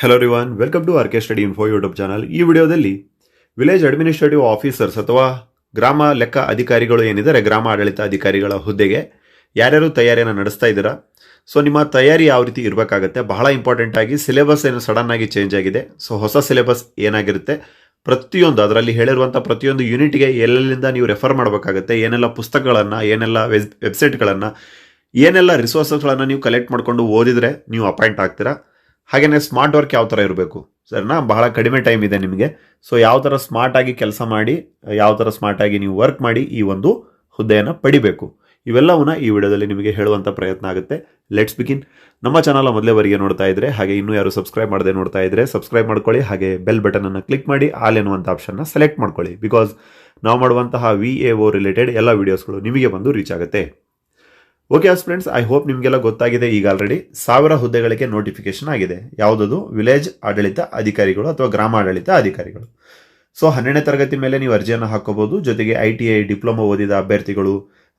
Hello ರಿವಾನ್ welcome to R K study info YouTube channel ಈ ವಿಡಿಯೋದಲ್ಲಿ village administrative officers ಅಥವಾ ಗ್ರಾಮ ಲೆಕ್ಕ ಅಧಿಕಾರಿಗಳು ಏನಿದ್ದಾರೆ, ಗ್ರಾಮ ಆಡಳಿತ ಅಧಿಕಾರಿಗಳ ಹುದ್ದೆಗೆ ಯಾರ್ಯಾರು ತಯಾರಿಯನ್ನು ನಡೆಸ್ತಾ ಇದ್ದೀರಾ? ಸೊ ನಿಮ್ಮ ತಯಾರಿ ಯಾವ ರೀತಿ ಇರಬೇಕಾಗತ್ತೆ? ಬಹಳ ಇಂಪಾರ್ಟೆಂಟ್ ಆಗಿ ಸಿಲೆಬಸ್ ಏನು ಸಡನ್ ಆಗಿ ಚೇಂಜ್ ಆಗಿದೆ. ಸೊ ಹೊಸ ಸಿಲೆಬಸ್ ಏನಾಗಿರುತ್ತೆ? ಪ್ರತಿಯೊಂದು, ಅದರಲ್ಲಿ ಹೇಳಿರುವಂಥ ಪ್ರತಿಯೊಂದು ಯೂನಿಟ್ಗೆ ಎಲ್ಲೆಲ್ಲಿಂದ ನೀವು ರೆಫರ್ ಮಾಡಬೇಕಾಗತ್ತೆ? ಏನೆಲ್ಲ ಪುಸ್ತಕಗಳನ್ನು, ಏನೆಲ್ಲ ವೆಬ್ ವೆಬ್ಸೈಟ್ಗಳನ್ನು ಏನೆಲ್ಲ ರಿಸೋರ್ಸಸ್ಗಳನ್ನು ನೀವು ಕಲೆಕ್ಟ್ ಮಾಡಿಕೊಂಡು ಓದಿದರೆ ನೀವು ಅಪಾಯಿಂಟ್ ಆಗ್ತೀರಾ? ಹಾಗೆಯೇ ಸ್ಮಾರ್ಟ್ ವರ್ಕ್ ಯಾವ ಥರ ಇರಬೇಕು? ಸರಿನಾ, ಬಹಳ ಕಡಿಮೆ ಟೈಮ್ ಇದೆ ನಿಮಗೆ. ಸೊ ಯಾವ ಥರ ಸ್ಮಾರ್ಟ್ ಆಗಿ ಕೆಲಸ ಮಾಡಿ, ಯಾವ ಥರ ಸ್ಮಾರ್ಟ್ ಆಗಿ ನೀವು ವರ್ಕ್ ಮಾಡಿ ಈ ಒಂದು ಹುದ್ದೆಯನ್ನು ಪಡಿಬೇಕು? ಇವೆಲ್ಲವನ್ನು ಈ ವಿಡಿಯೋದಲ್ಲಿ ನಿಮಗೆ ಹೇಳುವಂಥ ಪ್ರಯತ್ನ ಆಗುತ್ತೆ. ಲೆಟ್ಸ್ ಬಿಗಿನ್ ನಮ್ಮ ಚಾನಲ್ ಮೊದಲೇವರೆಗೆ ನೋಡ್ತಾ ಇದ್ರೆ, ಹಾಗೆ ಇನ್ನೂ ಯಾರು ಸಬ್ಸ್ಕ್ರೈಬ್ ಮಾಡದೆ ನೋಡ್ತಾ ಇದ್ರೆ ಸಬ್ಸ್ಕ್ರೈಬ್ ಮಾಡ್ಕೊಳ್ಳಿ, ಹಾಗೆ ಬೆಲ್ ಬಟನ್ ಅನ್ನು ಕ್ಲಿಕ್ ಮಾಡಿ ಆಲ್ ಎನ್ನುವಂಥ ಆಪ್ಷನ್ನ ಸೆಲೆಕ್ಟ್ ಮಾಡ್ಕೊಳ್ಳಿ. ಬಿಕಾಸ್ ನಾವು ಮಾಡುವಂತಹ ವಿ ಎ ಓ ರಿಲೇಟೆಡ್ ಎಲ್ಲ ವೀಡಿಯೋಸ್ಗಳು ನಿಮಗೆ ಬಂದು ರೀಚ್ ಆಗುತ್ತೆ. ಓಕೆ ಫ್ರೆಂಡ್ಸ್ ಐ ಹೋಪ್ ನಿಮಗೆಲ್ಲ ಗೊತ್ತಾಗಿದೆ ಈಗ ಆಲ್ರೆಡಿ ಸಾವಿರ ಹುದ್ದೆಗಳಿಗೆ ನೋಟಿಫಿಕೇಶನ್ ಆಗಿದೆ. ಯಾವುದದು? ವಿಲೇಜ್ ಆಡಳಿತ ಅಧಿಕಾರಿಗಳು ಅಥವಾ ಗ್ರಾಮ ಆಡಳಿತ ಅಧಿಕಾರಿಗಳು. ಸೊ ಹನ್ನೆರಡನೇ ತರಗತಿ ಮೇಲೆ ನೀವು ಅರ್ಜಿಯನ್ನು ಹಾಕೋಬಹುದು ಜೊತೆಗೆ ಐ ಟಿ ಐ ಡಿಪ್ಲೊಮಾ ಓದಿದ ಅಭ್ಯರ್ಥಿಗಳು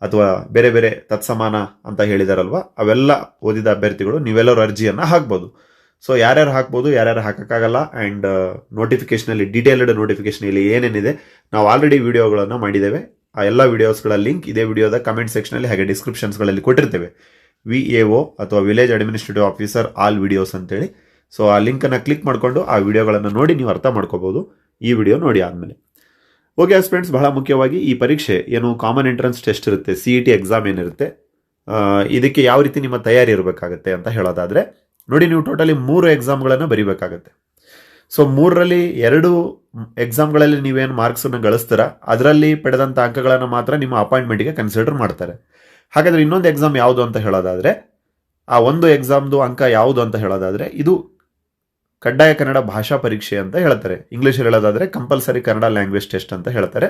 ಅಥವಾ ಬೇರೆ ಬೇರೆ ತತ್ಸಮಾನ ಅಂತ ಹೇಳಿದಾರಲ್ವಾ? ಅವೆಲ್ಲ ಓದಿದ ಅಭ್ಯರ್ಥಿಗಳು, ನೀವೆಲ್ಲರೂ ಅರ್ಜಿಯನ್ನು ಹಾಕ್ಬೋದು. ಸೊ ಯಾರ್ಯಾರು ಹಾಕ್ಬೋದು, ಯಾರ್ಯಾರು ಹಾಕೋಕ್ಕಾಗಲ್ಲ ಆ್ಯಂಡ್ ನೋಟಿಫಿಕೇಶನಲ್ಲಿ ಡೀಟೇಲ್ಡ್ ನೋಟಿಫಿಕೇಶನ್ ಇಲ್ಲಿ ಏನೇನಿದೆ, ನಾವು ಆಲ್ರೆಡಿ ವಿಡಿಯೋಗಳನ್ನು ಮಾಡಿದ್ದೇವೆ. ಆ ಎಲ್ಲ ವಿಡಿಯೋಸ್ಗಳ ಲಿಂಕ್ ಇದೇ ವಿಡಿಯೋದ ಕಮೆಂಟ್ ಸೆಕ್ಷನಲ್ಲಿ ಹಾಗೆ ಡಿಸ್ಕ್ರಿಪ್ಷನ್ಸ್ಗಳಲ್ಲಿ ಕೊಟ್ಟಿರ್ತೇವೆ. ವಿ ಎ ಒ ಅಥವಾ village administrative officer all videos ಅಂತೇಳಿ. ಸೊ ಆ ಲಿಂಕನ್ನು ಕ್ಲಿಕ್ ಮಾಡಿಕೊಂಡು ಆ ವಿಡಿಯೋಗಳನ್ನು ನೋಡಿ ನೀವು ಅರ್ಥ ಮಾಡ್ಕೋಬೋದು. ಈ ವಿಡಿಯೋ ನೋಡಿ ಆದಮೇಲೆ. ಓಕೆ ಫ್ರೆಂಡ್ಸ್ ಬಹಳ ಮುಖ್ಯವಾಗಿ ಈ ಪರೀಕ್ಷೆ ಏನು ಕಾಮನ್ ಎಂಟ್ರೆನ್ಸ್ ಟೆಸ್ಟ್ ಇರುತ್ತೆ ಸಿ ಇ ಟಿ ಎಕ್ಸಾಮ್ ಏನಿರುತ್ತೆ ಇದಕ್ಕೆ ಯಾವ ರೀತಿ ನಿಮ್ಮ ತಯಾರಿ ಇರಬೇಕಾಗತ್ತೆ ಅಂತ ಹೇಳೋದಾದರೆ, ನೋಡಿ ನೀವು ಟೋಟಲಿ ಮೂರು ಎಕ್ಸಾಮ್ಗಳನ್ನು ಬರೀಬೇಕಾಗತ್ತೆ. ಸೊ ಮೂರರಲ್ಲಿ ಎರಡು ಎಕ್ಸಾಮ್ಗಳಲ್ಲಿ ನೀವೇನು ಮಾರ್ಕ್ಸನ್ನು ಗಳಿಸ್ತೀರಾ, ಅದರಲ್ಲಿ ಪಡೆದಂಥ ಅಂಕಗಳನ್ನು ಮಾತ್ರ ನಿಮ್ಮ ಅಪಾಯಿಂಟ್ಮೆಂಟ್ಗೆ ಕನ್ಸಿಡರ್ ಮಾಡ್ತಾರೆ. ಹಾಗಾದರೆ ಇನ್ನೊಂದು ಎಕ್ಸಾಮ್ ಯಾವುದು ಅಂತ ಹೇಳೋದಾದರೆ, ಆ ಒಂದು ಎಕ್ಸಾಮ್ದು ಅಂಕ ಯಾವುದು ಅಂತ ಹೇಳೋದಾದರೆ, ಇದು ಕಡ್ಡಾಯ ಕನ್ನಡ ಭಾಷಾ ಪರೀಕ್ಷೆ ಅಂತ ಹೇಳ್ತಾರೆ. ಇಂಗ್ಲೀಷಲ್ಲಿ ಹೇಳೋದಾದರೆ ಕಂಪಲ್ಸರಿ ಕನ್ನಡ ಲ್ಯಾಂಗ್ವೇಜ್ ಟೆಸ್ಟ್ ಅಂತ ಹೇಳ್ತಾರೆ.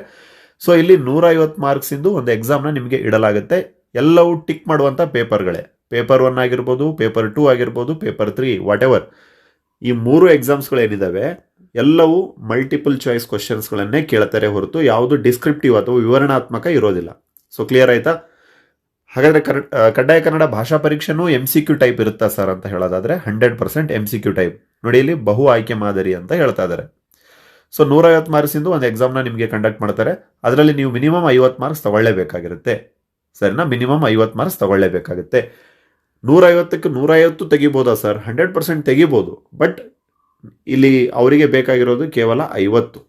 ಸೊ ಇಲ್ಲಿ ನೂರ ಐವತ್ತು ಮಾರ್ಕ್ಸಿಂದು ಒಂದು ಎಕ್ಸಾಮ್ನ ನಿಮಗೆ ಇಡಲಾಗುತ್ತೆ. ಎಲ್ಲವೂ ಟಿಕ್ ಮಾಡುವಂಥ ಪೇಪರ್ಗಳೇ ಪೇಪರ್ ಒನ್ ಆಗಿರ್ಬೋದು ಪೇಪರ್ ಟೂ ಆಗಿರ್ಬೋದು ಪೇಪರ್ ತ್ರೀ ವಾಟ್ ಎವರ್ ಈ ಮೂರು ಎಕ್ಸಾಮ್ಸ್ಗಳೇನಿದ್ದಾವೆ ಎಲ್ಲವೂ ಮಲ್ಟಿಪಲ್ ಚಾಯ್ಸ್ ಕ್ವಶನ್ಸ್ಗಳನ್ನೇ ಕೇಳ್ತಾರೆ ಹೊರತು ಯಾವುದು ಡಿಸ್ಕ್ರಿಪ್ಟಿವ್ ಅಥವಾ ವಿವರಣಾತ್ಮಕ ಇರೋದಿಲ್ಲ. ಸೊ ಕ್ಲಿಯರ್ ಆಯ್ತಾ? ಹಾಗಾದರೆ ಕರ್ ಕಡ್ಡಾಯ ಕನ್ನಡ ಭಾಷಾ ಪರೀಕ್ಷೆನೂ ಎಂ ಸಿ ಕ್ಯೂ ಟೈಪ್ ಇರುತ್ತಾ ಸರ್ ಅಂತ ಹೇಳೋದಾದ್ರೆ hundred percent M C Q type ನೋಡಿ ಇಲ್ಲಿ ಬಹು ಆಯ್ಕೆ ಮಾದರಿ ಅಂತ ಹೇಳ್ತಾ ಇದ್ದಾರೆ ಸೊ ನೂರೈವತ್ತು ಮಾರ್ಕ್ಸಿಂದು ಒಂದು ಎಕ್ಸಾಮ್ನ ನಿಮಗೆ ಕಂಡಕ್ಟ್ ಮಾಡ್ತಾರೆ. ಅದರಲ್ಲಿ ನೀವು ಮಿನಿಮಮ್ ಐವತ್ತು ಮಾರ್ಕ್ಸ್ ತಗೊಳ್ಳೇಬೇಕಾಗಿರುತ್ತೆ. ಸರಿನಾ? ಮಿನಿಮಮ್ ಐವತ್ತು ಮಾರ್ಕ್ಸ್ ತಗೊಳ್ಳೇಬೇಕಾಗುತ್ತೆ. ನೂರೈವತ್ತಕ್ಕೆ ನೂರೈವತ್ತು ತೆಗಿಬೋದಾ ಸರ್? ಹಂಡ್ರೆಡ್ ಪರ್ಸೆಂಟ್ ತೆಗಿಬೋದು. ಬಟ್ ಇಲ್ಲಿ ಅವರಿಗೆ ಬೇಕಾಗಿರೋದು ಕೇವಲ ಐವತ್ತು.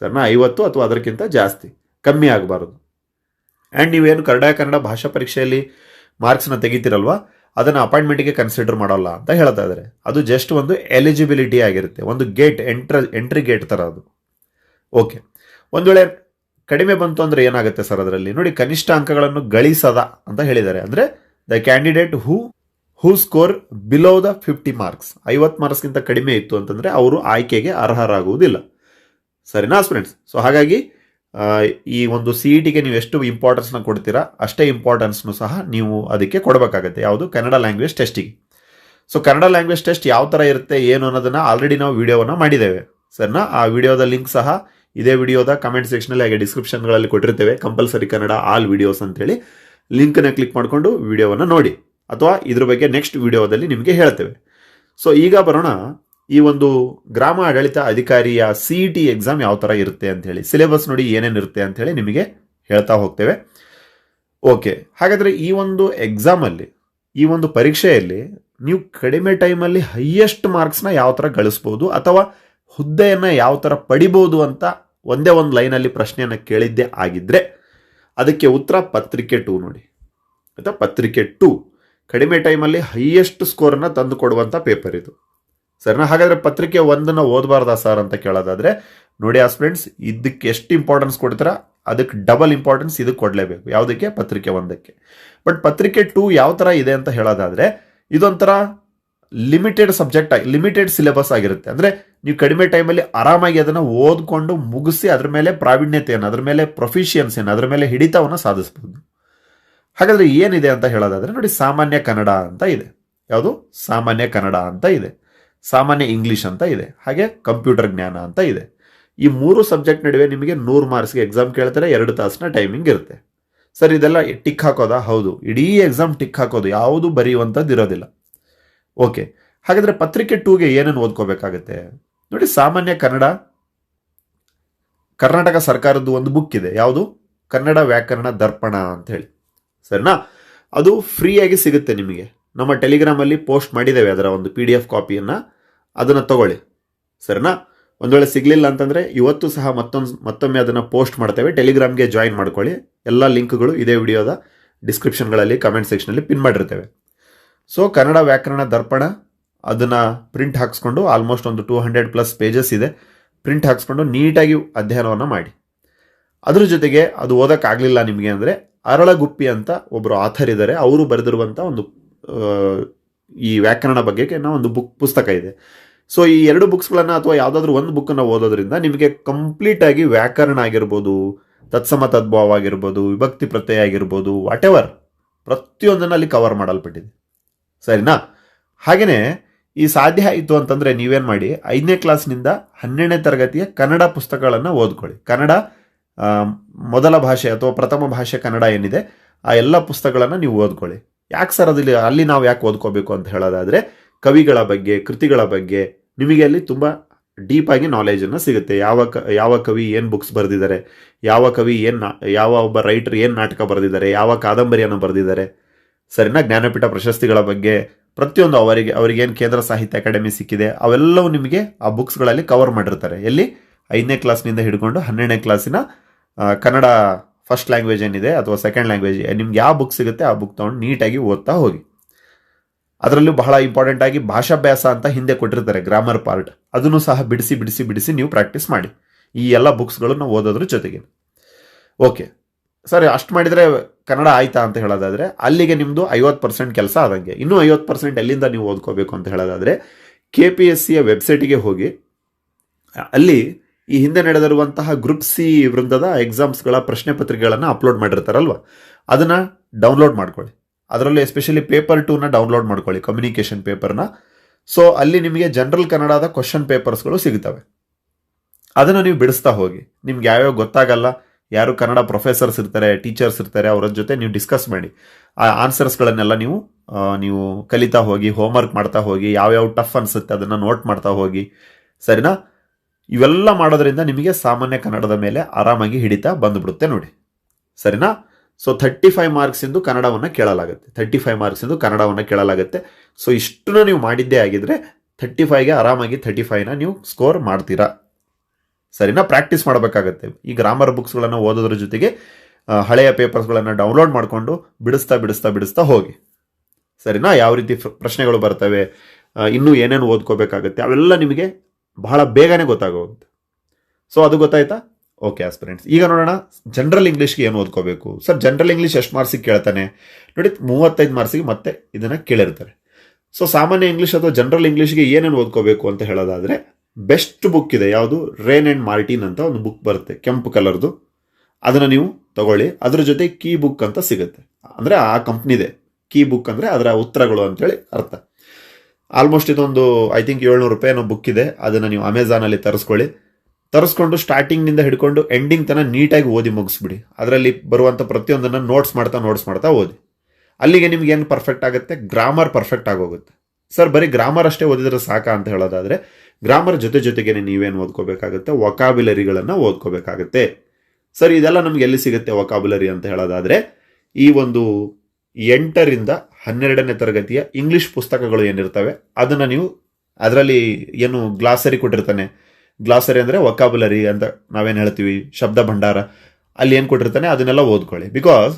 ಸರ್ನಾ ಐವತ್ತು ಅಥವಾ ಅದಕ್ಕಿಂತ ಜಾಸ್ತಿ. ಕಮ್ಮಿ ಆಗಬಾರದು. ಆ್ಯಂಡ್ ನೀವೇನು ಕನ್ನಡ ಕನ್ನಡ ಭಾಷಾ ಪರೀಕ್ಷೆಯಲ್ಲಿ ಮಾರ್ಕ್ಸ್ನ ತೆಗಿತೀರಲ್ವಾ? ಅದನ್ನು ಅಪಾಯಿಂಟ್ಮೆಂಟಿಗೆ ಕನ್ಸಿಡರ್ ಮಾಡೋಲ್ಲ ಅಂತ ಹೇಳ್ತಾ ಇದ್ದಾರೆ. ಅದು ಜಸ್ಟ್ ಒಂದು ಎಲಿಜಿಬಿಲಿಟಿ ಆಗಿರುತ್ತೆ. ಒಂದು ಗೇಟ್ ಎಂಟ್ರ ಎಂಟ್ರಿ ಗೇಟ್ ಥರ ಅದು. ಓಕೆ ಒಂದು ವೇಳೆ ಕಡಿಮೆ ಬಂತು ಅಂದರೆ ಏನಾಗುತ್ತೆ ಸರ್ ಅದರಲ್ಲಿ? ನೋಡಿ, ಕನಿಷ್ಠ ಅಂಕಗಳನ್ನು ಗಳಿಸದ ಅಂತ ಹೇಳಿದ್ದಾರೆ. ಅಂದರೆ the candidate who who score below the fifty marks ಐವತ್ತು ಮಾರ್ಕ್ಸ್ಗಿಂತ ಕಡಿಮೆ ಇತ್ತು ಅಂತಂದರೆ ಅವರು ಆಯ್ಕೆಗೆ ಅರ್ಹರಾಗುವುದಿಲ್ಲ. ಸರಿನಾ ಸ್ಟೂಡೆಂಟ್ಸ್ ಸೊ ಹಾಗಾಗಿ ಈ ಒಂದು ಸಿ ಇ ಟಿಗೆ ನೀವು ಎಷ್ಟು ಇಂಪಾರ್ಟೆನ್ಸ್ನ ಕೊಡ್ತೀರಾ, ಅಷ್ಟೇ ಇಂಪಾರ್ಟೆನ್ಸ್ನು ಸಹ ನೀವು ಅದಕ್ಕೆ ಕೊಡಬೇಕಾಗತ್ತೆ. ಯಾವುದು? ಕನ್ನಡ ಲ್ಯಾಂಗ್ವೇಜ್ ಟೆಸ್ಟಿಗೆ ಸೊ ಕನ್ನಡ ಲ್ಯಾಂಗ್ವೇಜ್ ಟೆಸ್ಟ್ ಯಾವ ಥರ ಇರುತ್ತೆ, ಏನು ಅನ್ನೋದನ್ನು ಆಲ್ರೆಡಿ ನಾವು ವಿಡಿಯೋವನ್ನು ಮಾಡಿದ್ದೇವೆ. ಸರಿನಾ? ಆ ವಿಡಿಯೋದ ಲಿಂಕ್ ಸಹ ಇದೇ ವಿಡಿಯೋದ ಕಮೆಂಟ್ ಸೆಕ್ಷನಲ್ಲಿ ಹಾಗೆ ಡಿಸ್ಕ್ರಿಪ್ಷನ್ಗಳಲ್ಲಿ ಕೊಟ್ಟಿರ್ತೇವೆ. ಕಂಪಲ್ಸರಿ ಕನ್ನಡ ಆಲ್ ವಿಡಿಯೋಸ್ ಅಂತೇಳಿ. ಲಿಂಕನ್ನ ಕ್ಲಿಕ್ ಮಾಡಿಕೊಂಡು ವಿಡಿಯೋವನ್ನು ನೋಡಿ. ಅಥವಾ ಇದ್ರ ಬಗ್ಗೆ ನೆಕ್ಸ್ಟ್ ವಿಡಿಯೋದಲ್ಲಿ ನಿಮಗೆ ಹೇಳ್ತೇವೆ. ಸೊ ಈಗ ಬರೋಣ ಈ ಒಂದು ಗ್ರಾಮ ಆಡಳಿತ ಅಧಿಕಾರಿಯ ಸಿ ಇ ಟಿ ಎಕ್ಸಾಮ್ ಯಾವ ಥರ ಇರುತ್ತೆ ಅಂತ ಹೇಳಿ. ಸಿಲೆಬಸ್ ನೋಡಿ ಏನೇನಿರುತ್ತೆ ಅಂತ ಹೇಳಿ ನಿಮಗೆ ಹೇಳ್ತಾ ಹೋಗ್ತೇವೆ. ಓಕೆ ಹಾಗಾದರೆ ಈ ಒಂದು ಎಕ್ಸಾಮಲ್ಲಿ ಈ ಒಂದು ಪರೀಕ್ಷೆಯಲ್ಲಿ ನೀವು ಕಡಿಮೆ ಟೈಮಲ್ಲಿ ಹೈಯೆಸ್ಟ್ ಮಾರ್ಕ್ಸ್ನ ಯಾವ ಥರ ಗಳಿಸ್ಬೋದು ಅಥವಾ ಹುದ್ದೆಯನ್ನು ಯಾವ ಥರ ಪಡಿಬೋದು ಅಂತ ಒಂದೇ ಒಂದು ಲೈನಲ್ಲಿ ಪ್ರಶ್ನೆಯನ್ನು ಕೇಳಿದ್ದೇ ಆಗಿದ್ದರೆ ಅದಕ್ಕೆ ಉತ್ತರ ಪತ್ರಿಕೆ ಟೂ ನೋಡಿ. ಆಯಿತಾ? ಪತ್ರಿಕೆ ಟೂ. ಕಡಿಮೆ ಟೈಮಲ್ಲಿ ಹೈಯೆಸ್ಟ್ ಸ್ಕೋರನ್ನು ತಂದು ಕೊಡುವಂಥ ಪೇಪರ್ ಇದು. ಸರಿನಾ, ಹಾಗಾದರೆ ಪತ್ರಿಕೆ ಒಂದನ್ನು ಓದಬಾರ್ದಾ ಸರ್ ಅಂತ ಕೇಳೋದಾದರೆ, ನೋಡಿ ಆ ಫ್ರೆಂಡ್ಸ್ ಇದಕ್ಕೆ ಎಷ್ಟು ಇಂಪಾರ್ಟೆನ್ಸ್ ಕೊಡ್ತೀರಾ? ಅದಕ್ಕೆ ಡಬಲ್ ಇಂಪಾರ್ಟೆನ್ಸ್ ಇದಕ್ಕೆ ಕೊಡಲೇಬೇಕು. ಯಾವುದಕ್ಕೆ? ಪತ್ರಿಕೆ ಒಂದಕ್ಕೆ. ಬಟ್ ಪತ್ರಿಕೆ ಟೂ ಯಾವ ಥರ ಇದೆ ಅಂತ ಹೇಳೋದಾದರೆ, ಇದೊಂಥರ ಲಿಮಿಟೆಡ್ ಸಬ್ಜೆಕ್ಟ್ ಆಗಿ ಲಿಮಿಟೆಡ್ ಸಿಲೆಬಸ್ ಆಗಿರುತ್ತೆ. ಅಂದರೆ ನೀವು ಕಡಿಮೆ ಟೈಮಲ್ಲಿ ಆರಾಮಾಗಿ ಅದನ್ನು ಓದ್ಕೊಂಡು ಮುಗಿಸಿ ಅದ್ರ ಮೇಲೆ ಪ್ರಾವೀಣ್ಯತೆಯನ್ನು, ಅದ್ರ ಮೇಲೆ ಪ್ರೊಫಿಷಿಯನ್ಸಿಯನ್ನು ಅದ್ರ ಮೇಲೆ ಹಿಡಿತವನ್ನು ಸಾಧಿಸ್ಬೋದು. ಹಾಗಾದರೆ ಏನಿದೆ ಅಂತ ಹೇಳೋದಾದರೆ, ನೋಡಿ ಸಾಮಾನ್ಯ ಕನ್ನಡ ಅಂತ ಇದೆ. ಯಾವುದು? ಸಾಮಾನ್ಯ ಕನ್ನಡ ಅಂತ ಇದೆ. ಸಾಮಾನ್ಯ ಇಂಗ್ಲಿಷ್ ಅಂತ ಇದೆ. ಹಾಗೆ ಕಂಪ್ಯೂಟರ್ ಜ್ಞಾನ ಅಂತ ಇದೆ. ಈ ಮೂರು ಸಬ್ಜೆಕ್ಟ್ ನಡುವೆ ನಿಮಗೆ ನೂರು ಮಾರ್ಕ್ಸ್ಗೆ ಎಕ್ಸಾಮ್ ಕೇಳ್ತಾರೆ, ಎರಡು ತಾಸಿನ ಟೈಮಿಂಗ್ ಇರುತ್ತೆ. ಸರ್, ಇದೆಲ್ಲ ಟಿಕ್ ಹಾಕೋದಾ? ಹೌದು. ಇಡೀ ಎಕ್ಸಾಮ್ ಟಿಕ್ ಹಾಕೋದು. ಯಾವುದು ಬರೆಯುವಂಥದ್ದು ಇರೋದಿಲ್ಲ. ಓಕೆ. ಹಾಗಾದ್ರೆ ಪತ್ರಿಕೆ ಟೂಗೆ ಏನೇನು ಓದ್ಕೋಬೇಕಾಗತ್ತೆ? ನೋಡಿ, ಸಾಮಾನ್ಯ ಕನ್ನಡ, ಕರ್ನಾಟಕ ಸರ್ಕಾರದ್ದು ಒಂದು ಬುಕ್ ಇದೆ. ಯಾವುದು? ಕನ್ನಡ ವ್ಯಾಕರಣ ದರ್ಪಣ ಅಂತ ಹೇಳಿ. ಸರಿನಾ? ಅದು ಫ್ರೀಯಾಗಿ ಸಿಗುತ್ತೆ ನಿಮಗೆ. ನಮ್ಮ ಟೆಲಿಗ್ರಾಮಲ್ಲಿ ಪೋಸ್ಟ್ ಮಾಡಿದ್ದೇವೆ ಅದರ ಒಂದು ಪಿ ಡಿ ಎಫ್ ಕಾಪಿಯನ್ನು ಅದನ್ನು ತಗೊಳ್ಳಿ. ಸರಿನಾ? ಒಂದು ವೇಳೆ ಸಿಗಲಿಲ್ಲ ಅಂತಂದರೆ ಇವತ್ತು ಸಹ ಮತ್ತೊಂದು, ಮತ್ತೊಮ್ಮೆ ಅದನ್ನು ಪೋಸ್ಟ್ ಮಾಡ್ತೇವೆ. ಟೆಲಿಗ್ರಾಮ್ಗೆ ಜಾಯಿನ್ ಮಾಡ್ಕೊಳ್ಳಿ. ಎಲ್ಲ ಲಿಂಕ್ಗಳು ಇದೇ ವಿಡಿಯೋದ ಡಿಸ್ಕ್ರಿಪ್ಷನ್ಗಳಲ್ಲಿ ಕಮೆಂಟ್ ಸೆಕ್ಷನಲ್ಲಿ ಪಿನ್ ಮಾಡಿರ್ತೇವೆ. ಸೊ ಕನ್ನಡ ವ್ಯಾಕರಣ ದರ್ಪಣ ಅದನ್ನು ಪ್ರಿಂಟ್ ಹಾಕ್ಸ್ಕೊಂಡು ಆಲ್ಮೋಸ್ಟ್ ಒಂದು ಟೂ ಹಂಡ್ರೆಡ್ ಪ್ಲಸ್ ಪೇಜಸ್ ಇದೆ. ಪ್ರಿಂಟ್ ಹಾಕ್ಸ್ಕೊಂಡು ನೀಟಾಗಿ ಅಧ್ಯಯನವನ್ನು ಮಾಡಿ. ಅದ್ರ ಜೊತೆಗೆ ಅದು ಓದೋಕ್ಕಾಗಲಿಲ್ಲ ನಿಮಗೆ ಅಂದರೆ ಅರಳಗುಪ್ಪಿ ಅಂತ ಒಬ್ಬರು ಆಥರ್ ಇದ್ದಾರೆ ಅವರು ಬರೆದಿರುವಂಥ ಒಂದು ಈ ವ್ಯಾಕರಣ ಬಗ್ಗೆ ಒಂದು ಬುಕ್ ಪುಸ್ತಕ ಇದೆ. ಸೊ ಈ ಎರಡು ಬುಕ್ಸ್ಗಳನ್ನು ಅಥವಾ ಯಾವುದಾದ್ರೂ ಒಂದು ಬುಕ್ಕನ್ನು ಓದೋದ್ರಿಂದ ನಿಮಗೆ ಕಂಪ್ಲೀಟ್ ಆಗಿ ವ್ಯಾಕರಣ ಆಗಿರ್ಬೋದು, ತತ್ಸಮ ತದ್ಭಾವ ಆಗಿರ್ಬೋದು, ವಿಭಕ್ತಿ ಪ್ರತ್ಯಯ ಆಗಿರ್ಬೋದು ವಾಟ್ ಎವರ್ ಪ್ರತಿಯೊಂದನ್ನು ಅಲ್ಲಿ ಕವರ್ ಮಾಡಲ್ಪಟ್ಟಿದೆ. ಸರಿನಾ? ಹಾಗೆಯೇ ಈ ಸಾಧ್ಯ ಆಯಿತು ಅಂತಂದರೆ ನೀವೇನು ಮಾಡಿ, ಐದನೇ ಕ್ಲಾಸ್ನಿಂದ ಹನ್ನೆರಡನೇ ತರಗತಿಯ ಕನ್ನಡ ಪುಸ್ತಕಗಳನ್ನು ಓದ್ಕೊಳ್ಳಿ. ಕನ್ನಡ ಮೊದಲ ಭಾಷೆ ಅಥವಾ ಪ್ರಥಮ ಭಾಷೆ ಕನ್ನಡ ಏನಿದೆ, ಆ ಎಲ್ಲ ಪುಸ್ತಕಗಳನ್ನು ನೀವು ಓದ್ಕೊಳ್ಳಿ. ಯಾಕೆ ಸರ್ ಅದಿಲ್ಲ, ಅಲ್ಲಿ ನಾವು ಯಾಕೆ ಓದ್ಕೋಬೇಕು ಅಂತ ಹೇಳೋದಾದರೆ, ಕವಿಗಳ ಬಗ್ಗೆ, ಕೃತಿಗಳ ಬಗ್ಗೆ ನಿಮಗೆ ಅಲ್ಲಿ ತುಂಬ ಡೀಪಾಗಿ ನಾಲೆಜನ್ನು ಸಿಗುತ್ತೆ. ಯಾವ ಕ, ಯಾವ ಕವಿ ಏನು ಬುಕ್ಸ್ ಬರೆದಿದ್ದಾರೆ, ಯಾವ ಕವಿ ಏನು ಯಾವ ಒಬ್ಬ ರೈಟರ್ ಏನು ನಾಟಕ ಬರೆದಿದ್ದಾರೆ, ಯಾವ ಕಾದಂಬರಿಯನ್ನು ಬರೆದಿದ್ದಾರೆ. ಸರಿನಾ? ಜ್ಞಾನಪೀಠ ಪ್ರಶಸ್ತಿಗಳ ಬಗ್ಗೆ ಪ್ರತಿಯೊಂದು ಅವರಿಗೆ ಅವರಿಗೇನು ಕೇಂದ್ರ ಸಾಹಿತ್ಯ ಅಕಾಡೆಮಿ ಸಿಕ್ಕಿದೆ, ಅವೆಲ್ಲವೂ ನಿಮಗೆ ಆ ಬುಕ್ಸ್ಗಳಲ್ಲಿ ಕವರ್ ಮಾಡಿರ್ತಾರೆ. ಎಲ್ಲಿ? ಐದನೇ ಕ್ಲಾಸ್ನಿಂದ ಹಿಡ್ಕೊಂಡು ಹನ್ನೆರಡನೇ ಕ್ಲಾಸಿನ ಕನ್ನಡ ಫಸ್ಟ್ ಲ್ಯಾಂಗ್ವೇಜ್ ಏನಿದೆ ಅಥವಾ ಸೆಕೆಂಡ್ ಲ್ಯಾಂಗ್ವೇಜ್ ನಿಮ್ಗೆ ಯಾವ ಬುಕ್ ಸಿಗುತ್ತೆ ಆ ಬುಕ್ ತೊಗೊಂಡು ನೀಟಾಗಿ ಓದ್ತಾ ಹೋಗಿ. ಅದರಲ್ಲೂ ಬಹಳ ಇಂಪಾರ್ಟೆಂಟ್ ಆಗಿ ಭಾಷಾಭ್ಯಾಸ ಅಂತ ಹಿಂದೆ ಕೊಟ್ಟಿರ್ತಾರೆ ಗ್ರಾಮರ್ ಪಾರ್ಟ್ ಅದನ್ನು ಸಹ ಬಿಡಿಸಿ ಬಿಡಿಸಿ ಬಿಡಿಸಿ ನೀವು ಪ್ರಾಕ್ಟೀಸ್ ಮಾಡಿ. ಈ ಎಲ್ಲ ಬುಕ್ಸ್ಗಳನ್ನು ಓದೋದ್ರ ಜೊತೆಗೆ. ಓಕೆ ಸರಿ, ಅಷ್ಟು ಮಾಡಿದರೆ ಕನ್ನಡ ಆಯ್ತಾ ಅಂತ ಹೇಳೋದಾದರೆ, ಅಲ್ಲಿಗೆ ನಿಮ್ಮದು ಐವತ್ತು ಪರ್ಸೆಂಟ್ ಕೆಲಸ ಆದಂಗೆ. ಇನ್ನೂ ಐವತ್ತು ಪರ್ಸೆಂಟ್ ಎಲ್ಲಿಂದ ನೀವು ಓದ್ಕೋಬೇಕು ಅಂತ ಹೇಳೋದಾದರೆ ಕೆ ಪಿ ಎಸ್ ಸಿಯ ವೆಬ್ಸೈಟಿಗೆ ಹೋಗಿ, ಅಲ್ಲಿ ಈ ಹಿಂದೆ ನಡೆದಿರುವಂತಹ ಗ್ರೂಪ್ ಸಿ ವೃಂದದ ಎಕ್ಸಾಮ್ಸ್ಗಳ ಪ್ರಶ್ನೆ ಪತ್ರಿಕೆಗಳನ್ನು ಅಪ್ಲೋಡ್ ಮಾಡಿರ್ತಾರಲ್ವ? ಅದನ್ನು ಡೌನ್ಲೋಡ್ ಮಾಡ್ಕೊಳ್ಳಿ. ಅದರಲ್ಲೂ ಎಸ್ಪೆಷಲಿ ಪೇಪರ್ ಟೂನ ಡೌನ್ಲೋಡ್ ಮಾಡ್ಕೊಳ್ಳಿ ಕಮ್ಯುನಿಕೇಷನ್ ಪೇಪರ್ನ ಸೊ ಅಲ್ಲಿ ನಿಮಗೆ ಜನರಲ್ ಕನ್ನಡದ ಕ್ವಶನ್ ಪೇಪರ್ಸ್ಗಳು ಸಿಗ್ತವೆ. ಅದನ್ನು ನೀವು ಬಿಡಿಸ್ತಾ ಹೋಗಿ. ನಿಮ್ಗೆ ಯಾವ್ಯಾವ ಗೊತ್ತಾಗಲ್ಲ ಯಾರು ಕನ್ನಡ ಪ್ರೊಫೆಸರ್ಸ್ ಇರ್ತಾರೆ ಟೀಚರ್ಸ್ ಇರ್ತಾರೆ, ಅವರ ಜೊತೆ ನೀವು ಡಿಸ್ಕಸ್ ಮಾಡಿ. ಆ ಆನ್ಸರ್ಸ್ಗಳನ್ನೆಲ್ಲ ನೀವು ನೀವು ಕಲಿತಾ ಹೋಗಿ ಹೋಮ್ವರ್ಕ್ ಮಾಡ್ತಾ ಹೋಗಿ, ಯಾವ್ಯಾವ ಟಫ್ ಅನ್ಸುತ್ತೆ ಅದನ್ನು ನೋಟ್ ಮಾಡ್ತಾ ಹೋಗಿ, ಸರಿನಾ? ಇವೆಲ್ಲ ಮಾಡೋದ್ರಿಂದ ನಿಮಗೆ ಸಾಮಾನ್ಯ ಕನ್ನಡದ ಮೇಲೆ ಆರಾಮಾಗಿ ಹಿಡಿತಾ ಬಂದ್ಬಿಡುತ್ತೆ ನೋಡಿ. ಸರಿನಾ? ಸೊ ಥರ್ಟಿ ಫೈವ್ ಮಾರ್ಕ್ಸಿಂದು ಕನ್ನಡವನ್ನು ಕೇಳಲಾಗುತ್ತೆ. ಥರ್ಟಿ ಫೈವ್ ಮಾರ್ಕ್ಸ್ ಇಂದು ಕನ್ನಡವನ್ನು ಕೇಳಲಾಗುತ್ತೆ. ಸೊ ಇಷ್ಟನ್ನು ನೀವು ಮಾಡಿದ್ದೇ ಆಗಿದ್ರೆ ಥರ್ಟಿ ಫೈವ್ಗೆ ಆರಾಮಾಗಿ ಥರ್ಟಿ ಫೈವ್ನ ನೀವು ಸ್ಕೋರ್ ಮಾಡ್ತೀರಾ. ಸರಿನಾ? ಪ್ರಾಕ್ಟೀಸ್ ಮಾಡಬೇಕಾಗತ್ತೆ. ಈ ಗ್ರಾಮರ್ ಬುಕ್ಸ್ಗಳನ್ನು ಓದೋದ್ರ ಜೊತೆಗೆ ಹಳೆಯ ಪೇಪರ್ಸ್ಗಳನ್ನು ಡೌನ್ಲೋಡ್ ಮಾಡಿಕೊಂಡು ಬಿಡಿಸ್ತಾ ಬಿಡಿಸ್ತಾ ಬಿಡಿಸ್ತಾ ಹೋಗಿ. ಸರಿನಾ? ಯಾವ ರೀತಿ ಪ್ರ- ಪ್ರಶ್ನೆಗಳು ಬರ್ತವೆ ಇನ್ನೂ ಏನೇನು ಓದ್ಕೋಬೇಕಾಗುತ್ತೆ, ಅವೆಲ್ಲ ನಿಮಗೆ ಬಹಳ ಬೇಗನೆ ಗೊತ್ತಾಗೋಗುತ್ತೆ. ಸೊ ಅದು ಗೊತ್ತಾಯ್ತಾ? ಓಕೆ ಆಸ್ಪಿರೆಂಟ್ಸ್ ಈಗ ನೋಡೋಣ ಜನರಲ್ ಇಂಗ್ಲೀಷ್ಗೆ ಏನು ಓದ್ಕೋಬೇಕು? ಸರ್ ಜನರಲ್ ಇಂಗ್ಲೀಷ್ ಎಷ್ಟು ಮಾರ್ಕ್ಸಿಗೆ ಕೇಳ್ತಾನೆ? ನೋಡಿ, ಮೂವತ್ತೈದು ಮಾರ್ಕ್ಸಿಗೆ ಮತ್ತೆ ಇದನ್ನು ಕೇಳಿರ್ತಾರೆ. ಸೊ ಸಾಮಾನ್ಯ ಇಂಗ್ಲೀಷ್ ಅಥವಾ ಜನರಲ್ ಇಂಗ್ಲೀಷ್ಗೆ ಏನೇನು ಓದ್ಕೋಬೇಕು ಅಂತ ಹೇಳೋದಾದರೆ ಬೆಸ್ಟ್ ಬುಕ್ ಇದೆ. ಯಾವುದು? ರೇನ್ ಆ್ಯಂಡ್ ಮಾರ್ಟಿನ್ ಅಂತ ಒಂದು ಬುಕ್ ಬರುತ್ತೆ. ಕೆಂಪು ಕಲರ್ದು ಅದನ್ನು ನೀವು ತಗೊಳ್ಳಿ. ಅದ್ರ ಜೊತೆ ಕೀ ಬುಕ್ ಅಂತ ಸಿಗುತ್ತೆ. ಅಂದರೆ ಆ ಕಂಪ್ನಿದೆ ಕೀ ಬುಕ್ ಅಂದರೆ ಅದರ ಉತ್ತರಗಳು ಅಂತೇಳಿ ಅರ್ಥ. ಆಲ್ಮೋಸ್ಟ್ ಇದೊಂದು ಐ ಥಿಂಕ್ ಏಳ್ನೂರು ರೂಪಾಯಿ ಅನ್ನೋ ಬುಕ್ ಇದೆ. ಅದನ್ನು ನೀವು ಅಮೆಝಾನಲ್ಲಿ ತರಿಸ್ಕೊಳ್ಳಿ. ತರಿಸ್ಕೊಂಡು ಸ್ಟಾರ್ಟಿಂಗ್ನಿಂದ ಹಿಡ್ಕೊಂಡು ಎಂಡಿಂಗ್ ತನಕ ನೀಟಾಗಿ ಓದಿ ಮುಗಿಸ್ಬಿಡಿ. ಅದರಲ್ಲಿ ಬರುವಂಥ ಪ್ರತಿಯೊಂದನ್ನು ನೋಟ್ಸ್ ಮಾಡ್ತಾ ನೋಟ್ಸ್ ಮಾಡ್ತಾ ಓದಿ. ಅಲ್ಲಿಗೆ ನಿಮ್ಗೆ ಏನು ಪರ್ಫೆಕ್ಟ್ ಆಗುತ್ತೆ? ಗ್ರಾಮರ್ ಪರ್ಫೆಕ್ಟ್ ಆಗೋಗುತ್ತೆ. ಸರ್ ಬರೀ ಗ್ರಾಮರ್ ಅಷ್ಟೇ ಓದಿದ್ರೆ ಸಾಕಾ ಅಂತ ಹೇಳೋದಾದ್ರೆ ಗ್ರಾಮರ್ ಜೊತೆ ಜೊತೆಗೇನೆ ನೀವೇನು ಓದ್ಕೋಬೇಕಾಗುತ್ತೆ? ವೊಕಾಬ್ಯುಲರಿಗಳನ್ನು ಓದ್ಕೋಬೇಕಾಗುತ್ತೆ. ಸರ್, ಇದೆಲ್ಲ ನಮ್ಗೆ ಎಲ್ಲಿ ಸಿಗುತ್ತೆ ವೊಕಾಬ್ಯುಲರಿ ಅಂತ ಹೇಳೋದಾದರೆ, ಈ ಒಂದು ಎಂಟರಿಂದ ಹನ್ನೆರಡನೇ ತರಗತಿಯ ಇಂಗ್ಲಿಷ್ ಪುಸ್ತಕಗಳು ಏನಿರ್ತವೆ, ಅದನ್ನು ನೀವು ಅದರಲ್ಲಿ ಏನು ಗ್ಲಾಸರಿ ಕೊಟ್ಟಿರ್ತಾನೆ? ಗ್ಲಾಸರಿ ಅಂದರೆ ವಕಾಬುಲರಿ ಅಂತ ನಾವೇನು ಹೇಳ್ತೀವಿ? ಶಬ್ದ ಭಂಡಾರ. ಅಲ್ಲಿ ಏನು ಕೊಟ್ಟಿರ್ತಾನೆ? ಅದನ್ನೆಲ್ಲ ಓದ್ಕೊಳ್ಳಿ. ಬಿಕಾಸ್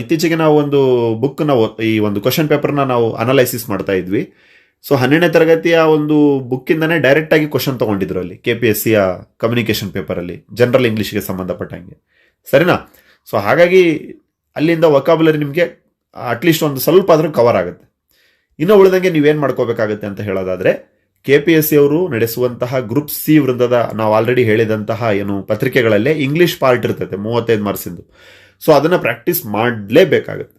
ಇತ್ತೀಚೆಗೆ ನಾವು ಒಂದು ಬುಕ್ನ ಈ ಒಂದು ಕ್ವಶನ್ ಪೇಪರ್ನ ನಾವು ಅನಲೈಸಿಸ್ ಮಾಡ್ತಾ ಇದ್ವಿ. ಸೊ ಹನ್ನೆರಡನೇ ತರಗತಿಯ ಒಂದು ಬುಕ್ಕಿಂದನೇ ಡೈರೆಕ್ಟಾಗಿ ಕ್ವಶನ್ ತಗೊಂಡಿದ್ರು ಅಲ್ಲಿ ಕೆ ಪಿ ಎಸ್ ಸಿಯ ಕಮ್ಯುನಿಕೇಷನ್ ಪೇಪರಲ್ಲಿ ಜನರಲ್ ಇಂಗ್ಲೀಷ್ಗೆ ಸಂಬಂಧಪಟ್ಟಂಗೆ. ಸರಿನಾ? ಸೊ ಹಾಗಾಗಿ ಅಲ್ಲಿಂದ ವಕಾಬುಲರಿ ನಿಮಗೆ ಅಟ್ಲೀಸ್ಟ್ ಒಂದು ಸ್ವಲ್ಪ ಆದರೂ ಕವರ್ ಆಗುತ್ತೆ. ಇನ್ನು ಉಳಿದಂಗೆ ನೀವೇನು ಮಾಡ್ಕೋಬೇಕಾಗುತ್ತೆ ಅಂತ ಹೇಳೋದಾದರೆ ಕೆ ಪಿ ಎಸ್ ಸಿ ಅವರು ನಡೆಸುವಂತಹ ಗ್ರೂಪ್ ಸಿ ವೃಂದದ ನಾವು ಆಲ್ರೆಡಿ ಹೇಳಿದಂತಹ ಏನು ಪತ್ರಿಕೆಗಳಲ್ಲೇ ಇಂಗ್ಲಿಷ್ ಪಾರ್ಟ್ ಇರ್ತೈತೆ, ಮೂವತ್ತೈದು ಮಾರ್ಕ್ಸಿಂದು ಸೊ ಅದನ್ನು ಪ್ರಾಕ್ಟೀಸ್ ಮಾಡಲೇಬೇಕಾಗುತ್ತೆ.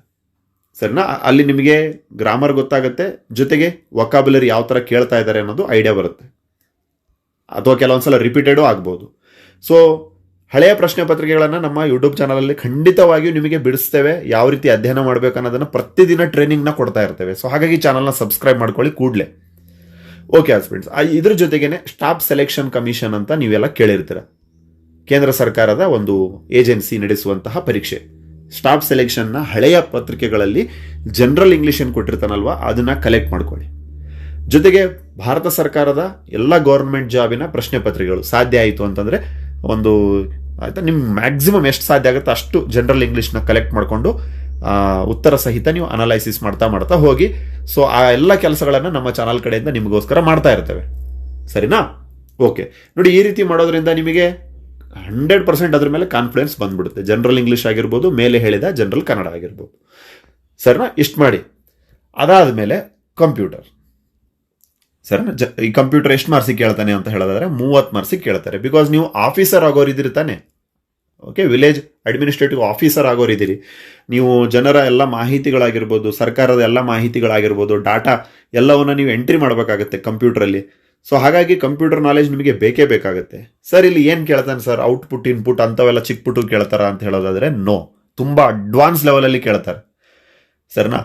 ಸರಿನಾ, ಅಲ್ಲಿ ನಿಮಗೆ ಗ್ರಾಮರ್ ಗೊತ್ತಾಗುತ್ತೆ, ಜೊತೆಗೆ ವಕಾಬುಲರಿ ಯಾವ ಥರ ಕೇಳ್ತಾ ಇದ್ದಾರೆ ಅನ್ನೋದು ಐಡಿಯಾ ಬರುತ್ತೆ. ಅಥವಾ ಕೆಲವೊಂದ್ಸಲ ರಿಪೀಟೆಡೂ ಆಗ್ಬೋದು. ಸೊ ಹಳೆಯ ಪ್ರಶ್ನೆ ಪತ್ರಿಕೆಗಳನ್ನು ನಮ್ಮ ಯೂಟ್ಯೂಬ್ ಚಾನಲಲ್ಲಿ ಖಂಡಿತವಾಗಿಯೂ ನಿಮಗೆ ಬಿಡಿಸ್ತೇವೆ, ಯಾವ ರೀತಿ ಅಧ್ಯಯನ ಮಾಡಬೇಕು ಅನ್ನೋದನ್ನು ಪ್ರತಿದಿನ ಟ್ರೈನಿಂಗ್ನ ಕೊಡ್ತಾ ಇರ್ತೇವೆ. ಸೊ ಹಾಗಾಗಿ ಚಾನಲ್ನ ಸಬ್ಸ್ಕ್ರೈಬ್ ಮಾಡ್ಕೊಳ್ಳಿ ಕೂಡಲೇ. ಓಕೆ ಹಸ್ಬೆಂಡ್ಸ್ ಇದ್ರ ಜೊತೆಗೇನೆ ಸ್ಟಾಫ್ ಸೆಲೆಕ್ಷನ್ ಕಮಿಷನ್ ಅಂತ ನೀವೆಲ್ಲ ಕೇಳಿರ್ತೀರ. ಕೇಂದ್ರ ಸರ್ಕಾರದ ಒಂದು ಏಜೆನ್ಸಿ ನಡೆಸುವಂತಹ ಪರೀಕ್ಷೆ. ಸ್ಟಾಫ್ ಸೆಲೆಕ್ಷನ್ನ ಹಳೆಯ ಪತ್ರಿಕೆಗಳಲ್ಲಿ ಜನರಲ್ ಇಂಗ್ಲೀಷ್ ಏನು ಕೊಟ್ಟಿರ್ತಾನಲ್ವಾ, ಅದನ್ನ ಕಲೆಕ್ಟ್ ಮಾಡ್ಕೊಳ್ಳಿ. ಜೊತೆಗೆ ಭಾರತ ಸರ್ಕಾರದ ಎಲ್ಲ ಗೌರ್ಮೆಂಟ್ ಜಾಬಿನ ಪ್ರಶ್ನೆ ಪತ್ರಿಕೆಗಳು, ಸಾಧ್ಯ ಆಯಿತು ಅಂತಂದ್ರೆ ಒಂದು, ಆಯಿತಾ ನಿಮ್ಮ ಮ್ಯಾಕ್ಸಿಮಮ್ ಎಷ್ಟು ಸಾಧ್ಯ ಆಗುತ್ತೆ ಅಷ್ಟು ಜನರಲ್ ಇಂಗ್ಲೀಷ್ನ ಕಲೆಕ್ಟ್ ಮಾಡಿಕೊಂಡು ಉತ್ತರ ಸಹಿತ ನೀವು ಅನಲೈಸಿಸ್ ಮಾಡ್ತಾ ಮಾಡ್ತಾ ಹೋಗಿ. ಸೊ ಆ ಎಲ್ಲ ಕೆಲಸಗಳನ್ನು ನಮ್ಮ ಚಾನಲ್ ಕಡೆಯಿಂದ ನಿಮಗೋಸ್ಕರ ಮಾಡ್ತಾ ಇರ್ತೇವೆ. ಸರಿನಾ? ಓಕೆ ನೋಡಿ, ಈ ರೀತಿ ಮಾಡೋದ್ರಿಂದ ನಿಮಗೆ ಹಂಡ್ರೆಡ್ ಪರ್ಸೆಂಟ್ ಅದ್ರ ಮೇಲೆ ಕಾನ್ಫಿಡೆನ್ಸ್ ಬಂದ್ಬಿಡುತ್ತೆ. ಜನರಲ್ ಇಂಗ್ಲಿಷ್ ಆಗಿರ್ಬೋದು, ಮೇಲೆ ಹೇಳಿದ ಜನರಲ್ ಕನ್ನಡ ಆಗಿರ್ಬೋದು. ಸರಿನಾ, ಇಷ್ಟು ಮಾಡಿ. ಅದಾದ ಮೇಲೆ ಕಂಪ್ಯೂಟರ್ ಸರಿನಾ, ಜ, ಈ ಕಂಪ್ಯೂಟರ್ ಎಷ್ಟು ಮಾರ್ಕ್ಸಿಗೆ ಕೇಳ್ತಾನೆ ಅಂತ ಹೇಳೋದಾದ್ರೆ ಮೂವತ್ತು ಮಾರ್ಕ್ಸಿಗೆ ಕೇಳ್ತಾರೆ. ಬಿಕಾಸ್ ನೀವು ಆಫೀಸರ್ ಆಗೋರಿದ್ದೀರಿ ತಾನೆ. ಓಕೆ ವಿಲೇಜ್ ಅಡ್ಮಿನಿಸ್ಟ್ರೇಟಿವ್ ಆಫೀಸರ್ ಆಗೋರಿದ್ದೀರಿ ನೀವು ಜನರ ಎಲ್ಲ ಮಾಹಿತಿಗಳಾಗಿರ್ಬೋದು, ಸರ್ಕಾರದ ಎಲ್ಲ ಮಾಹಿತಿಗಳಾಗಿರ್ಬೋದು ಡಾಟಾ ಎಲ್ಲವನ್ನ ನೀವು ಎಂಟ್ರಿ ಮಾಡಬೇಕಾಗುತ್ತೆ ಕಂಪ್ಯೂಟರಲ್ಲಿ ಸೊ ಹಾಗಾಗಿ ಕಂಪ್ಯೂಟರ್ ನಾಲೆಜ್ ನಿಮಗೆ ಬೇಕೇ ಬೇಕಾಗುತ್ತೆ. ಸರ್ ಇಲ್ಲಿ ಏನು ಕೇಳ್ತಾನೆ ಸರ್ ಔಟ್ಪುಟ್ ಇನ್ಪುಟ್ ಅಂಥವೆಲ್ಲ ಚಿಕ್ಕ ಪುಟ್ಟು ಕೇಳ್ತಾರ ಅಂತ ಹೇಳೋದಾದ್ರೆ ನೋ ತುಂಬ ಅಡ್ವಾನ್ಸ್ ಲೆವೆಲಲ್ಲಿ ಕೇಳ್ತಾರೆ. ಸರಿನಾ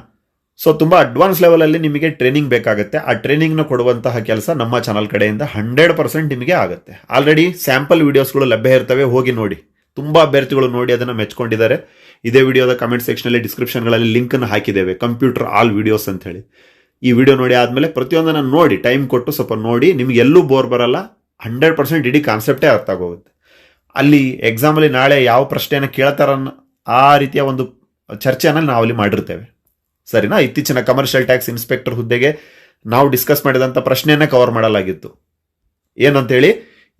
ಸೊ ತುಂಬ ಅಡ್ವಾನ್ಸ್ ಲೆವೆಲಲ್ಲಿ ನಿಮಗೆ ಟ್ರೈನಿಂಗ್ ಬೇಕಾಗುತ್ತೆ. ಆ ಟ್ರೈನಿಂಗ್ನ ಕೊಡುವಂತಹ ಕೆಲಸ ನಮ್ಮ ಚಾನಲ್ ಕಡೆಯಿಂದ ಹಂಡ್ರೆಡ್ ಪರ್ಸೆಂಟ್ ನಿಮಗೆ ಆಗುತ್ತೆ. ಆಲ್ರೆಡಿ ಸ್ಯಾಂಪಲ್ ವಿಡಿಯೋಸ್ಗಳು ಲಭ್ಯ ಇರ್ತವೆ, ಹೋಗಿ ನೋಡಿ. ತುಂಬ ಅಭ್ಯರ್ಥಿಗಳು ನೋಡಿ ಅದನ್ನು ಮೆಚ್ಕೊಂಡಿದ್ದಾರೆ. ಇದೇ ವಿಡಿಯೋದ ಕಮೆಂಟ್ ಸೆಕ್ಷನಲ್ಲಿ ಡಿಸ್ಕ್ರಿಪ್ಷನ್ಗಳಲ್ಲಿ ಲಿಂಕನ್ನು ಹಾಕಿದ್ದೇವೆ. ಕಂಪ್ಯೂಟರ್ ಆಲ್ ವಿಡಿಯೋಸ್ ಅಂತ ಹೇಳಿ ಈ ವಿಡಿಯೋ ನೋಡಿ ಆದಮೇಲೆ ಪ್ರತಿಯೊಂದನ್ನು ನೋಡಿ ಟೈಮ್ ಕೊಟ್ಟು ಸ್ವಲ್ಪ ನೋಡಿ, ನಿಮ್ಗೆ ಎಲ್ಲೂ ಬೋರ್ ಬರಲ್ಲ ಹಂಡ್ರೆಡ್ ಪರ್ಸೆಂಟ್ ಇಡೀ ಕಾನ್ಸೆಪ್ಟೇ ಅರ್ಥ ಆಗೋಗುತ್ತೆ. ಅಲ್ಲಿ ಎಕ್ಸಾಮಲ್ಲಿ ನಾಳೆ ಯಾವ ಪ್ರಶ್ನೆಯನ್ನು ಕೇಳ್ತಾರ ಆ ರೀತಿಯ ಒಂದು ಚರ್ಚೆನ ನಾವು ಅಲ್ಲಿ ಮಾಡಿರ್ತೇವೆ. ಸರಿನಾ? ಇತ್ತೀಚಿನ ಕಮರ್ಷಿಯಲ್ ಟ್ಯಾಕ್ಸ್ ಇನ್ಸ್ಪೆಕ್ಟರ್ ಹುದ್ದೆಗೆ ನಾವು ಡಿಸ್ಕಸ್ ಮಾಡಿದಂಥ ಪ್ರಶ್ನೆಯನ್ನೇ ಕವರ್ ಮಾಡಲಾಗಿತ್ತು. ಏನಂತೇಳಿ?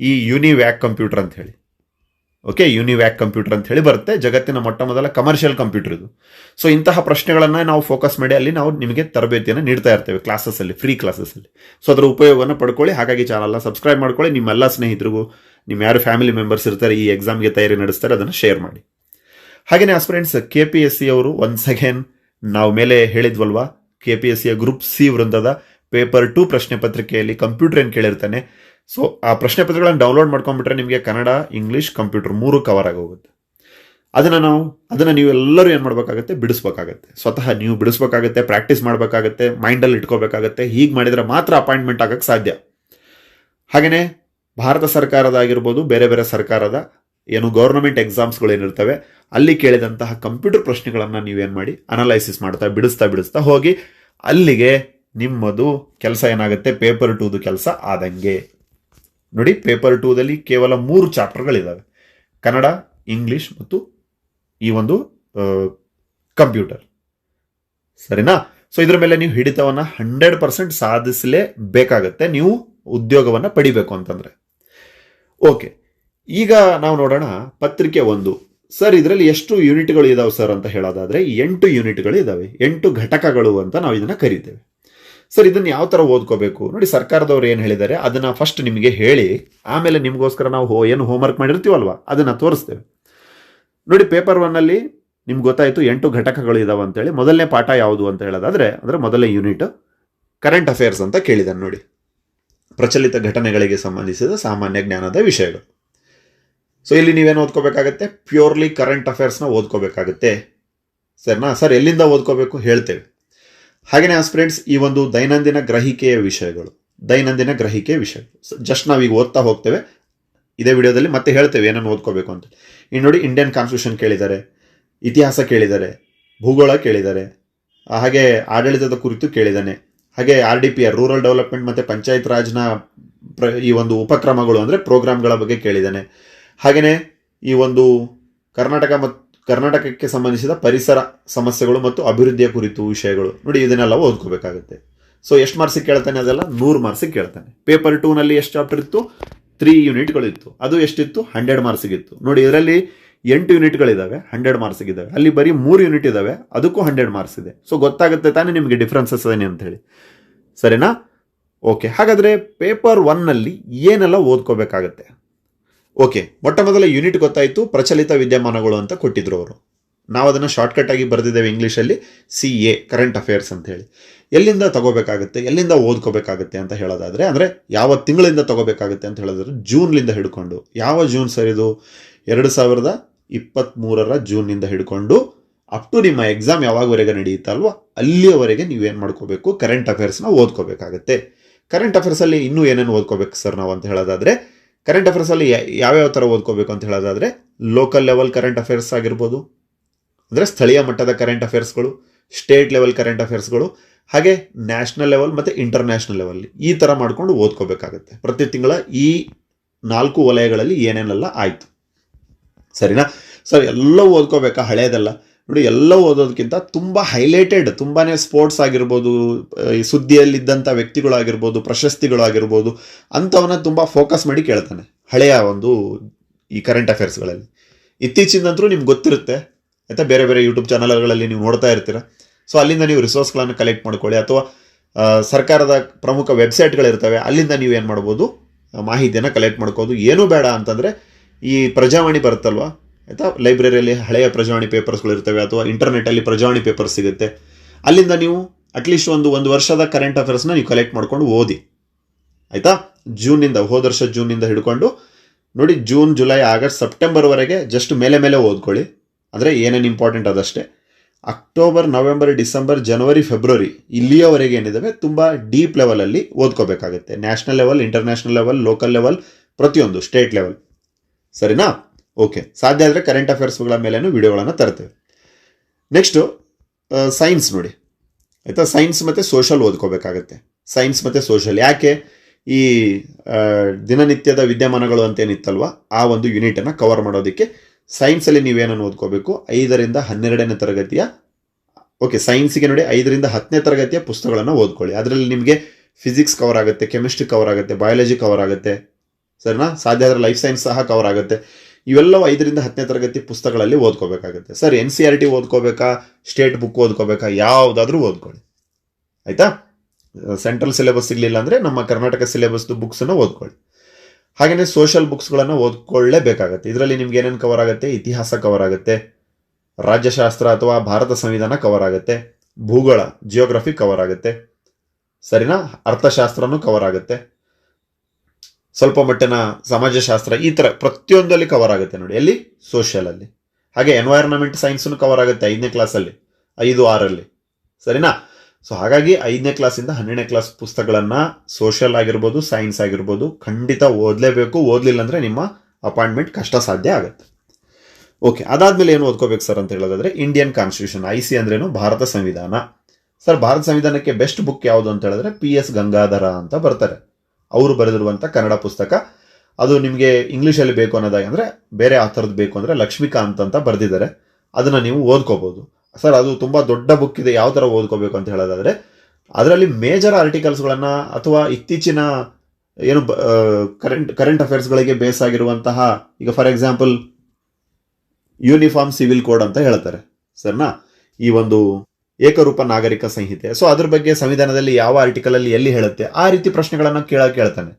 ಈ ಯುನಿವ್ಯಾಕ್ ಕಂಪ್ಯೂಟರ್ ಅಂತ ಹೇಳಿ ಓಕೆ ಯೂನಿವ್ಯಾಕ್ ಕಂಪ್ಯೂಟರ್ ಅಂತ ಹೇಳಿ ಬರುತ್ತೆ. ಜಗತ್ತಿನ ಮೊಟ್ಟ ಮೊದಲ ಕಮರ್ಷಿಯಲ್ ಕಂಪ್ಯೂಟರ್ ಇದು. ಸೊ ಇಂತಹ ಪ್ರಶ್ನೆಗಳನ್ನು ನಾವು ಫೋಕಸ್ ಮಾಡಿ, ಅಲ್ಲಿ ನಾವು ನಿಮಗೆ ತರಬೇತಿಯನ್ನು ನೀಡ್ತಾ ಇರ್ತೇವೆ ಕ್ಲಾಸಸ್ಸಲ್ಲಿ ಫ್ರೀ ಕ್ಲಾಸಸ್ಸಲ್ಲಿ ಸೊ ಅದರ ಉಪಯೋಗವನ್ನು ಪಡ್ಕೊಳ್ಳಿ. ಹಾಗಾಗಿ ಚಾನಲ್ನ ಸಬ್ಸ್ಕ್ರೈಬ್ ಮಾಡ್ಕೊಳ್ಳಿ. ನಿಮ್ಮೆಲ್ಲ ಸ್ನೇಹಿತರಿಗೂ ನಿಮ್ಮ ಯಾರು ಫ್ಯಾಮಿಲಿ ಮೆಂಬರ್ಸ್ ಇರ್ತಾರೆ, ಈ ಎಕ್ಸಾಮ್ಗೆ ತಯಾರಿ ನಡೆಸ್ತಾರೆ, ಅದನ್ನು ಶೇರ್ ಮಾಡಿ. ಹಾಗೆಯೇ aspirants K P S C ಅವರು ಒನ್ಸ್ ಅಗೇನ್ ನಾವು ಮೇಲೆ ಹೇಳಿದ್ವಲ್ವಾ? ಕೆ ಪಿ ಎಸ್ ಸಿಯ ಗ್ರೂಪ್ ಸಿ ವೃಂದದ ಪೇಪರ್ ಟು ಪ್ರಶ್ನೆ ಪತ್ರಿಕೆಯಲ್ಲಿ ಕಂಪ್ಯೂಟರ್ ಏನು ಕೇಳಿರ್ತಾನೆ? ಸೊ ಆ ಪ್ರಶ್ನೆ ಪತ್ರಗಳನ್ನು ಡೌನ್ಲೋಡ್ ಮಾಡ್ಕೊಂಡ್ಬಿಟ್ರೆ ನಿಮಗೆ ಕನ್ನಡ ಇಂಗ್ಲಿಷ್ ಕಂಪ್ಯೂಟರ್ ಮೂರು ಕವರ್ ಆಗೋಗುತ್ತೆ ಅದನ್ನು ನಾವು, ಅದನ್ನು ನೀವು ಎಲ್ಲರೂ ಏನು ಮಾಡಬೇಕಾಗತ್ತೆ? ಬಿಡಿಸ್ಬೇಕಾಗತ್ತೆ. ಸ್ವತಃ ನೀವು ಬಿಡಿಸ್ಬೇಕಾಗತ್ತೆ ಪ್ರಾಕ್ಟೀಸ್ ಮಾಡಬೇಕಾಗತ್ತೆ ಮೈಂಡಲ್ಲಿ ಇಟ್ಕೋಬೇಕಾಗತ್ತೆ, ಹೀಗೆ ಮಾಡಿದರೆ ಮಾತ್ರ ಅಪಾಯಿಂಟ್ಮೆಂಟ್ ಆಗೋಕ್ಕೆ ಸಾಧ್ಯ. ಹಾಗೆಯೇ ಭಾರತ ಸರ್ಕಾರದ ಆಗಿರ್ಬೋದು ಬೇರೆ ಬೇರೆ ಸರ್ಕಾರದ ಏನು ಗೌರ್ನಮೆಂಟ್ ಎಕ್ಸಾಮ್ಸ್ಗಳು ಏನಿರ್ತವೆ, ಅಲ್ಲಿ ಕೇಳಿದಂತಹ ಕಂಪ್ಯೂಟರ್ ಪ್ರಶ್ನೆಗಳನ್ನು ನೀವೇನು ಮಾಡಿ? ಅನಲೈಸಿಸ್ ಮಾಡ್ತಾ, ಬಿಡಿಸ್ತಾ ಬಿಡಿಸ್ತಾ ಹೋಗಿ, ಅಲ್ಲಿಗೆ ನಿಮ್ಮದು ಕೆಲಸ ಏನಾಗುತ್ತೆ? ಪೇಪರ್ ಟೂದು ಕೆಲಸ ಆದಂಗೆ. ನೋಡಿ ಪೇಪರ್ ಟೂದಲ್ಲಿ ಕೇವಲ ಮೂರು ಚಾಪ್ಟರ್ಗಳಿದ್ದಾವೆ ಕನ್ನಡ ಇಂಗ್ಲಿಷ್ ಮತ್ತು ಈ ಒಂದು ಕಂಪ್ಯೂಟರ್ ಸರಿನಾ? ಸೊ ಇದ್ರ ಮೇಲೆ ನೀವು ಹಿಡಿತವನ್ನ ಹಂಡ್ರೆಡ್ ಪರ್ಸೆಂಟ್ ಸಾಧಿಸಲೇಬೇಕಾಗತ್ತೆ. ನೀವು ಉದ್ಯೋಗವನ್ನ ಪಡಿಬೇಕು ಅಂತಂದ್ರೆ. ಓಕೆ ಈಗ ನಾವು ನೋಡೋಣ ಪತ್ರಿಕೆ ಒಂದು. ಸರ್ ಇದರಲ್ಲಿ ಎಷ್ಟು ಯೂನಿಟ್ಗಳು ಇದಾವೆ ಸರ್ ಅಂತ ಹೇಳೋದಾದ್ರೆ, ಎಂಟು ಯೂನಿಟ್ಗಳು ಇದಾವೆ. ಎಂಟು ಘಟಕಗಳು ಅಂತ ನಾವು ಇದನ್ನ ಕರಿತೇವೆ. ಸರ್, ಇದನ್ನು ಯಾವ ತರ ಓದ್ಕೋಬೇಕು? ನೋಡಿ, ಸರ್ಕಾರದವ್ರು ಏನು ಹೇಳಿದ್ದಾರೆ, ಅದನ್ನ ಫಸ್ಟ್ ನಿಮಗೆ ಹೇಳಿ, ಆಮೇಲೆ ನಿಮಗೋಸ್ಕರ ನಾವು ಹೋ, ಏನು ಹೋಮ್ವರ್ಕ್ ಮಾಡಿರ್ತೀವಲ್ವ? ಅದನ್ನ ತೋರಿಸ್ತೇವೆ. ನೋಡಿ ಪೇಪರ್ ಒನ್ನಲ್ಲಿ ನಿಮ್ಗೆ ಗೊತ್ತಾಯ್ತು, ಎಂಟು ಘಟಕಗಳು ಇದಾವೆ ಅಂತೇಳಿ. ಮೊದಲನೇ ಪಾಠ ಯಾವುದು ಅಂತ ಹೇಳೋದಾದ್ರೆ, ಅಂದ್ರೆ ಮೊದಲನೇ ಯೂನಿಟ್ ಕರೆಂಟ್ ಅಫೇರ್ಸ್ ಅಂತ ಕೇಳಿದ್ದಾನೆ ನೋಡಿ. ಪ್ರಚಲಿತ ಘಟನೆಗಳಿಗೆ ಸಂಬಂಧಿಸಿದ ಸಾಮಾನ್ಯ ಜ್ಞಾನದ ವಿಷಯಗಳು. ಸೊ ಇಲ್ಲಿ ನೀವೇನು ಓದ್ಕೋಬೇಕಾಗತ್ತೆ? ಪ್ಯೂರ್ಲಿ ಕರೆಂಟ್ ಅಫೇರ್ಸ್ನ ಓದ್ಕೋಬೇಕಾಗತ್ತೆ. ಸರ್ನಾ? ಸರ್, ಎಲ್ಲಿಂದ ಓದ್ಕೋಬೇಕು? ಹೇಳ್ತೇವೆ. ಹಾಗೆಯೇ ಫ್ರೆಂಡ್ಸ್ ಈ ಒಂದು ದೈನಂದಿನ ಗ್ರಹಿಕೆಯ ವಿಷಯಗಳು, ದೈನಂದಿನ ಗ್ರಹಿಕೆಯ ವಿಷಯಗಳು. ಜಸ್ಟ್ ನಾವೀಗ ಓದ್ತಾ ಹೋಗ್ತೇವೆ. ಇದೇ ವಿಡಿಯೋದಲ್ಲಿ ಮತ್ತೆ ಹೇಳ್ತೇವೆ ಏನನ್ನು ಓದ್ಕೋಬೇಕು ಅಂತ. ಇನ್ನು ನೋಡಿ ಇಂಡಿಯನ್ ಕಾನ್ಸ್ಟಿಟ್ಯೂಷನ್ ಕೇಳಿದ್ದಾರೆ, ಇತಿಹಾಸ ಕೇಳಿದ್ದಾರೆ, ಭೂಗೋಳ ಕೇಳಿದ್ದಾರೆ ಹಾಗೆ ಆಡಳಿತದ ಕುರಿತು ಕೇಳಿದ್ದಾನೆ. ಹಾಗೆ R D P R rural development ಮತ್ತು ಪಂಚಾಯತ್ ರಾಜ್ನ ಪ್ರ, ಈ ಒಂದು ಉಪಕ್ರಮಗಳು ಅಂದರೆ ಪ್ರೋಗ್ರಾಮ್ಗಳ ಬಗ್ಗೆ ಕೇಳಿದ್ದಾನೆ. ಹಾಗೆಯೇ ಈ ಒಂದು ಕರ್ನಾಟಕ ಮತ್ತು ಕರ್ನಾಟಕಕ್ಕೆ ಸಂಬಂಧಿಸಿದ ಪರಿಸರ ಸಮಸ್ಯೆಗಳು ಮತ್ತು ಅಭಿವೃದ್ಧಿಯ ಕುರಿತು ವಿಷಯಗಳು. ನೋಡಿ, ಇದನ್ನೆಲ್ಲ ಓದ್ಕೋಬೇಕಾಗುತ್ತೆ. ಸೊ ಎಷ್ಟು ಮಾರ್ಕ್ಸಿಗೆ ಕೇಳ್ತಾನೆ ಅದೆಲ್ಲ? ನೂರು ಮಾರ್ಕ್ಸಿಗೆ ಕೇಳ್ತಾನೆ. ಪೇಪರ್ ಟೂನಲ್ಲಿ ಎಷ್ಟು ಚಾಪ್ಟರ್ ಇತ್ತು? ತ್ರೀ ಯೂನಿಟ್ಗಳಿತ್ತು ಅದು ಎಷ್ಟಿತ್ತು? ಹಂಡ್ರೆಡ್ ಮಾರ್ಕ್ಸಿಗಿತ್ತು ನೋಡಿ, ಇದರಲ್ಲಿ ಎಂಟು ಯೂನಿಟ್ಗಳಿದ್ದಾವೆ ಹಂಡ್ರೆಡ್ ಮಾರ್ಕ್ಸಿಗಿದ್ದಾವೆ ಅಲ್ಲಿ ಬರೀ ಮೂರು ಯೂನಿಟ್ ಇದ್ದಾವೆ ಅದಕ್ಕೂ ಹಂಡ್ರೆಡ್ ಮಾರ್ಕ್ಸ್ ಇದೆ. ಸೊ ಗೊತ್ತಾಗುತ್ತೆ ತಾನೇ ನಿಮಗೆ ಡಿಫ್ರೆನ್ಸಸ್ ಅದೇನೆ ಅಂತ ಹೇಳಿ ಸರಿನಾ? ಓಕೆ ಹಾಗಾದರೆ ಪೇಪರ್ ಒನ್ನಲ್ಲಿ ಏನೆಲ್ಲ ಓದ್ಕೋಬೇಕಾಗತ್ತೆ? ಓಕೆ ಮೊಟ್ಟ ಮೊದಲ ಯೂನಿಟ್ ಗೊತ್ತಾಯಿತು, ಪ್ರಚಲಿತ ವಿದ್ಯಮಾನಗಳು ಅಂತ ಕೊಟ್ಟಿದ್ರು ಅವರು. ನಾವು ಅದನ್ನು ಶಾರ್ಟ್ಕಟ್ ಆಗಿ ಬರೆದಿದ್ದೇವೆ ಇಂಗ್ಲೀಷಲ್ಲಿ ಸಿ ಎ ಕರೆಂಟ್ ಅಫೇರ್ಸ್ ಅಂತ ಹೇಳಿ. ಎಲ್ಲಿಂದ ತಗೋಬೇಕಾಗುತ್ತೆ, ಎಲ್ಲಿಂದ ಓದ್ಕೋಬೇಕಾಗುತ್ತೆ ಅಂತ ಹೇಳೋದಾದರೆ, ಅಂದರೆ ಯಾವ ತಿಂಗಳಿಂದ ತಗೋಬೇಕಾಗುತ್ತೆ ಅಂತ ಹೇಳಿದ್ರೆ ಜೂನ್ಲಿಂದ ಹಿಡ್ಕೊಂಡು, ಯಾವ ಜೂನ್ ಸರ್ ಇದು? ಎರಡು ಸಾವಿರದ ಇಪ್ಪತ್ತ್ಮೂರರ ಜೂನ್ನಿಂದ ಹಿಡ್ಕೊಂಡು ಅಪ್ ಟು ನಿಮ್ಮ ಎಕ್ಸಾಮ್ ಯಾವಾಗವರೆಗೆ ನಡೆಯುತ್ತಲ್ವ ಅಲ್ಲಿಯವರೆಗೆ ನೀವೇನು ಮಾಡ್ಕೋಬೇಕು ಕರೆಂಟ್ ಅಫೇರ್ಸ್ನ ಓದ್ಕೋಬೇಕಾಗುತ್ತೆ. ಕರೆಂಟ್ ಅಫೇರ್ಸಲ್ಲಿ ಇನ್ನೂ ಏನೇನು ಓದ್ಕೋಬೇಕು ಸರ್ ನಾವು ಅಂತ ಹೇಳೋದಾದ್ರೆ ಕರೆಂಟ್ ಅಫೇರ್ಸಲ್ಲಿ ಯಾವ್ಯಾವ ಥರ ಓದ್ಕೋಬೇಕು ಅಂತ ಹೇಳೋದಾದರೆ ಲೋಕಲ್ ಲೆವೆಲ್ ಕರೆಂಟ್ ಅಫೇರ್ಸ್ ಆಗಿರ್ಬೋದು, ಅಂದರೆ ಸ್ಥಳೀಯ ಮಟ್ಟದ ಕರೆಂಟ್ ಅಫೇರ್ಸ್ಗಳು ಸ್ಟೇಟ್ ಲೆವೆಲ್ ಕರೆಂಟ್ ಅಫೇರ್ಸ್ಗಳು ಹಾಗೆ ನ್ಯಾಷನಲ್ ಲೆವೆಲ್ ಮತ್ತು ಇಂಟರ್ನ್ಯಾಷನಲ್ ಲೆವೆಲ್ ಈ ಥರ ಮಾಡಿಕೊಂಡು ಓದ್ಕೋಬೇಕಾಗುತ್ತೆ. ಪ್ರತಿ ತಿಂಗಳ ಈ ನಾಲ್ಕು ವಲಯಗಳಲ್ಲಿ ಏನೇನೆಲ್ಲ ಆಯಿತು. ಸರಿನಾ? ಸರ್ ಎಲ್ಲ ಓದ್ಕೋಬೇಕಾ? ಹಳೇದೆಲ್ಲ. ನೋಡಿ ಎಲ್ಲ ಓದೋದಕ್ಕಿಂತ ತುಂಬ ಹೈಲೈಟೆಡ್ ತುಂಬಾ ಸ್ಪೋರ್ಟ್ಸ್ ಆಗಿರ್ಬೋದು ಈ ಸುದ್ದಿಯಲ್ಲಿದ್ದಂಥ ವ್ಯಕ್ತಿಗಳಾಗಿರ್ಬೋದು, ಪ್ರಶಸ್ತಿಗಳಾಗಿರ್ಬೋದು, ಅಂಥವನ್ನ ತುಂಬ ಫೋಕಸ್ ಮಾಡಿ ಕೇಳ್ತಾನೆ, ಹಳೆಯ ಒಂದು ಈ ಕರೆಂಟ್ ಅಫೇರ್ಸ್ಗಳಲ್ಲಿ ಇತ್ತೀಚಿನಂತರೂ ನಿಮ್ಗೆ ಗೊತ್ತಿರುತ್ತೆ, ಆಯಿತಾ? ಬೇರೆ ಬೇರೆ ಯೂಟ್ಯೂಬ್ ಚಾನಲ್ಗಳಲ್ಲಿ ನೀವು ನೋಡ್ತಾ ಇರ್ತೀರ? ಸೊ ಅಲ್ಲಿಂದ ನೀವು ರಿಸೋರ್ಸ್ಗಳನ್ನು ಕಲೆಕ್ಟ್ ಮಾಡ್ಕೊಳ್ಳಿ, ಅಥವಾ ಸರ್ಕಾರದ ಪ್ರಮುಖ ವೆಬ್ಸೈಟ್ಗಳಿರ್ತವೆ ಅಲ್ಲಿಂದ ನೀವು ಏನು ಮಾಡ್ಬೋದು ಮಾಹಿತಿಯನ್ನು ಕಲೆಕ್ಟ್ ಮಾಡ್ಕೋದು. ಏನೂ ಬೇಡ ಅಂತಂದರೆ, ಈ ಪ್ರಜಾವಾಣಿ ಬರುತ್ತಲ್ವಾ? ಆಯಿತಾ? ಲೈಬ್ರರಿಯಲ್ಲಿ ಹಳೆಯ ಪ್ರಜಾವಾಣಿ ಪೇಪರ್ಸ್ಗಳು ಇರ್ತವೆ ಅಥವಾ ಇಂಟರ್ನೆಟಲ್ಲಿ ಪ್ರಜಾವಾಣಿ ಪೇಪರ್ಸ್ ಸಿಗುತ್ತೆ. ಅಲ್ಲಿಂದ ನೀವು ಅಟ್ಲೀಸ್ಟ್ ಒಂದು ಒಂದು ವರ್ಷದ ಕರೆಂಟ್ ಅಫೇರ್ಸ್ನ ನೀವು ಕಲೆಕ್ಟ್ ಮಾಡ್ಕೊಂಡು ಓದಿ. ಆಯಿತಾ? ಜೂನಿಂದ ಹೋದ ವರ್ಷ ಜೂನಿಂದ ಹಿಡ್ಕೊಂಡು ನೋಡಿ, ಜೂನ್, ಜುಲೈ, ಆಗಸ್ಟ್ ಸೆಪ್ಟೆಂಬರ್ವರೆಗೆ ಜಸ್ಟ್ ಮೇಲೆ ಮೇಲೆ ಓದ್ಕೊಳ್ಳಿ. ಅಂದರೆ ಏನೇನು ಇಂಪಾರ್ಟೆಂಟ್ ಅದಷ್ಟೇ. ಅಕ್ಟೋಬರ್, ನವೆಂಬರ್, ಡಿಸೆಂಬರ್, ಜನವರಿ, ಫೆಬ್ರವರಿ ಇಲ್ಲಿಯವರೆಗೆ ಏನಿದ್ದಾವೆ ತುಂಬ ಡೀಪ್ ಲೆವೆಲಲ್ಲಿ ಓದ್ಕೋಬೇಕಾಗುತ್ತೆ. National level international level local level ಪ್ರತಿಯೊಂದು ಸ್ಟೇಟ್ ಲೆವೆಲ್ ಸರಿನಾ? ಓಕೆ ಸಾಧ್ಯ ಆದರೆ ಕರೆಂಟ್ ಅಫೇರ್ಸ್ಗಳ ಮೇಲೇನು ವಿಡಿಯೋಗಳನ್ನು ತರ್ತೇವೆ. ನೆಕ್ಸ್ಟು ಸೈನ್ಸ್ ನೋಡಿ. ಆಯಿತಾ? ಸೈನ್ಸ್ ಮತ್ತು ಸೋಷಲ್ ಓದ್ಕೋಬೇಕಾಗತ್ತೆ. ಸೈನ್ಸ್ ಮತ್ತು ಸೋಷಲ್ ಯಾಕೆ? ಈ ದಿನನಿತ್ಯದ ವಿದ್ಯಮಾನಗಳು ಅಂತೇನಿತ್ತಲ್ವ? ಆ ಒಂದು ಯೂನಿಟನ್ನು ಕವರ್ ಮಾಡೋದಕ್ಕೆ ಸೈನ್ಸಲ್ಲಿ ನೀವೇನನ್ನು ಓದ್ಕೋಬೇಕು? ಐದರಿಂದ ಹನ್ನೆರಡನೇ ತರಗತಿಯ ಓಕೆ ಸೈನ್ಸಿಗೆ ನೋಡಿ ಐದರಿಂದ ಹತ್ತನೇ ತರಗತಿಯ ಪುಸ್ತಕಗಳನ್ನು ಓದ್ಕೊಳ್ಳಿ. ಅದರಲ್ಲಿ ನಿಮಗೆ ಫಿಸಿಕ್ಸ್ ಕವರ್ ಆಗುತ್ತೆ ಕೆಮಿಸ್ಟ್ರಿ ಕವರ್ ಆಗುತ್ತೆ ಬಯಾಲಜಿ ಕವರ್ ಆಗುತ್ತೆ. ಸರಿನಾ? ಸಾಧ್ಯ ಆದರೆ ಲೈಫ್ ಸೈನ್ಸ್ ಸಹ ಕವರ್ ಆಗುತ್ತೆ. ಇವೆಲ್ಲವೂ ಐದರಿಂದ ಹತ್ತನೇ ತರಗತಿ ಪುಸ್ತಕಗಳಲ್ಲಿ ಓದ್ಕೋಬೇಕಾಗುತ್ತೆ. Sir, N C R T ಓದ್ಕೋಬೇಕಾ? State book ಓದ್ಕೋಬೇಕಾ? ಯಾವುದಾದ್ರೂ ಓದ್ಕೊಳ್ಳಿ. ಆಯಿತಾ? ಸೆಂಟ್ರಲ್ ಸಿಲೆಬಸ್ ಇರಲಿಲ್ಲ ಅಂದರೆ ನಮ್ಮ ಕರ್ನಾಟಕ ಸಿಲೆಬಸ್ದು ಬುಕ್ಸನ್ನು ಓದ್ಕೊಳ್ಳಿ. ಹಾಗೆಯೇ ಸೋಷಲ್ ಬುಕ್ಸ್ಗಳನ್ನು ಓದ್ಕೊಳ್ಳೇಬೇಕಾಗತ್ತೆ. ಇದರಲ್ಲಿ ನಿಮ್ಗೆ ಏನೇನು ಕವರ್ ಆಗುತ್ತೆ? ಇತಿಹಾಸ ಕವರ್ ಆಗುತ್ತೆ. ರಾಜ್ಯಶಾಸ್ತ್ರ ಅಥವಾ ಭಾರತ ಸಂವಿಧಾನ ಕವರ್ ಆಗುತ್ತೆ. ಭೂಗೋಳ ಜಿಯೋಗ್ರಫಿ ಕವರ್ ಆಗುತ್ತೆ. ಸರಿನಾ? ಅರ್ಥಶಾಸ್ತ್ರನೂ ಕವರ್ ಆಗುತ್ತೆ. ಸ್ವಲ್ಪ ಮಟ್ಟಿನ ಸಮಾಜಶಾಸ್ತ್ರ ಈ ಥರ ಪ್ರತಿಯೊಂದಲ್ಲಿ ಕವರ್ ಆಗುತ್ತೆ ನೋಡಿ. ಎಲ್ಲಿ? ಸೋಷಿಯಲಲ್ಲಿ ಹಾಗೆ ಎನ್ವೈರನ್ಮೆಂಟ್ ಸೈನ್ಸ್ನು ಕವರ್ ಆಗುತ್ತೆ ಐದನೇ ಕ್ಲಾಸಲ್ಲಿ ಐದು ಆರಲ್ಲಿ ಸರಿನಾ? ಸೊ ಹಾಗಾಗಿ ಐದನೇ ಕ್ಲಾಸಿಂದ ಹನ್ನೆರಡನೇ ಕ್ಲಾಸ್ ಪುಸ್ತಕಗಳನ್ನು ಸೋಷಿಯಲ್ ಆಗಿರ್ಬೋದು ಸೈನ್ಸ್ ಆಗಿರ್ಬೋದು ಖಂಡಿತ ಓದಲೇಬೇಕು. ಓದಲಿಲ್ಲ ಅಂದರೆ ನಿಮ್ಮ ಅಪಾಯಿಂಟ್ಮೆಂಟ್ ಕಷ್ಟ ಸಾಧ್ಯ ಆಗುತ್ತೆ. ಓಕೆ ಅದಾದಮೇಲೆ ಏನು ಓದ್ಕೋಬೇಕು ಸರ್ ಅಂತ ಹೇಳೋದಾದರೆ ಇಂಡಿಯನ್ ಕಾನ್ಸ್ಟಿಟ್ಯೂಷನ್ ಐ ಸಿ ಅಂದ್ರೇನು ಭಾರತ ಸಂವಿಧಾನ. ಸರ್ ಭಾರತ ಸಂವಿಧಾನಕ್ಕೆ ಬೆಸ್ಟ್ ಬುಕ್ ಯಾವುದು ಅಂತ ಹೇಳಿದ್ರೆ ಪಿ ಎಸ್ ಗಂಗಾಧರ ಅಂತ ಬರ್ತಾರೆ. ಅವರು ಬರೆದಿರುವಂಥ ಕನ್ನಡ ಪುಸ್ತಕ. ಅದು ನಿಮಗೆ ಇಂಗ್ಲೀಷಲ್ಲಿ ಬೇಕು ಅನ್ನೋದಾಗಿ ಅಂದರೆ ಬೇರೆ ಥರದ್ದು ಬೇಕು ಅಂದರೆ ಲಕ್ಷ್ಮೀಕಾಂತ್ ಅಂತ ಬರೆದಿದ್ದಾರೆ. ಅದನ್ನು ನೀವು ಓದ್ಕೋಬೋದು. ಸರ್, ಅದು ತುಂಬ ದೊಡ್ಡ ಬುಕ್ ಇದೆ. ಯಾವ ಥರ ಓದ್ಕೋಬೇಕು ಅಂತ ಹೇಳೋದಾದ್ರೆ, ಅದರಲ್ಲಿ ಮೇಜರ್ ಆರ್ಟಿಕಲ್ಸ್ಗಳನ್ನು ಅಥವಾ ಇತ್ತೀಚಿನ ಏನು ಕರೆಂಟ್ ಕರೆಂಟ್ ಅಫೇರ್ಸ್ಗಳಿಗೆ ಬೇಸ್ ಆಗಿರುವಂತಹ, ಈಗ for example uniform civil code ಅಂತ ಹೇಳ್ತಾರೆ. ಸರ್ನಾ ಈ ಒಂದು ಏಕರೂಪ ನಾಗರಿಕ ಸಂಹಿತೆ. ಸೊ ಅದ್ರ ಬಗ್ಗೆ ಸಂವಿಧಾನದಲ್ಲಿ ಯಾವ ಆರ್ಟಿಕಲ್ ಅಲ್ಲಿ ಎಲ್ಲಿ ಹೇಳುತ್ತೆ? ಆ ರೀತಿ ಪ್ರಶ್ನೆಗಳನ್ನು ಕೇಳ ಕೇಳ್ತಾನೆ.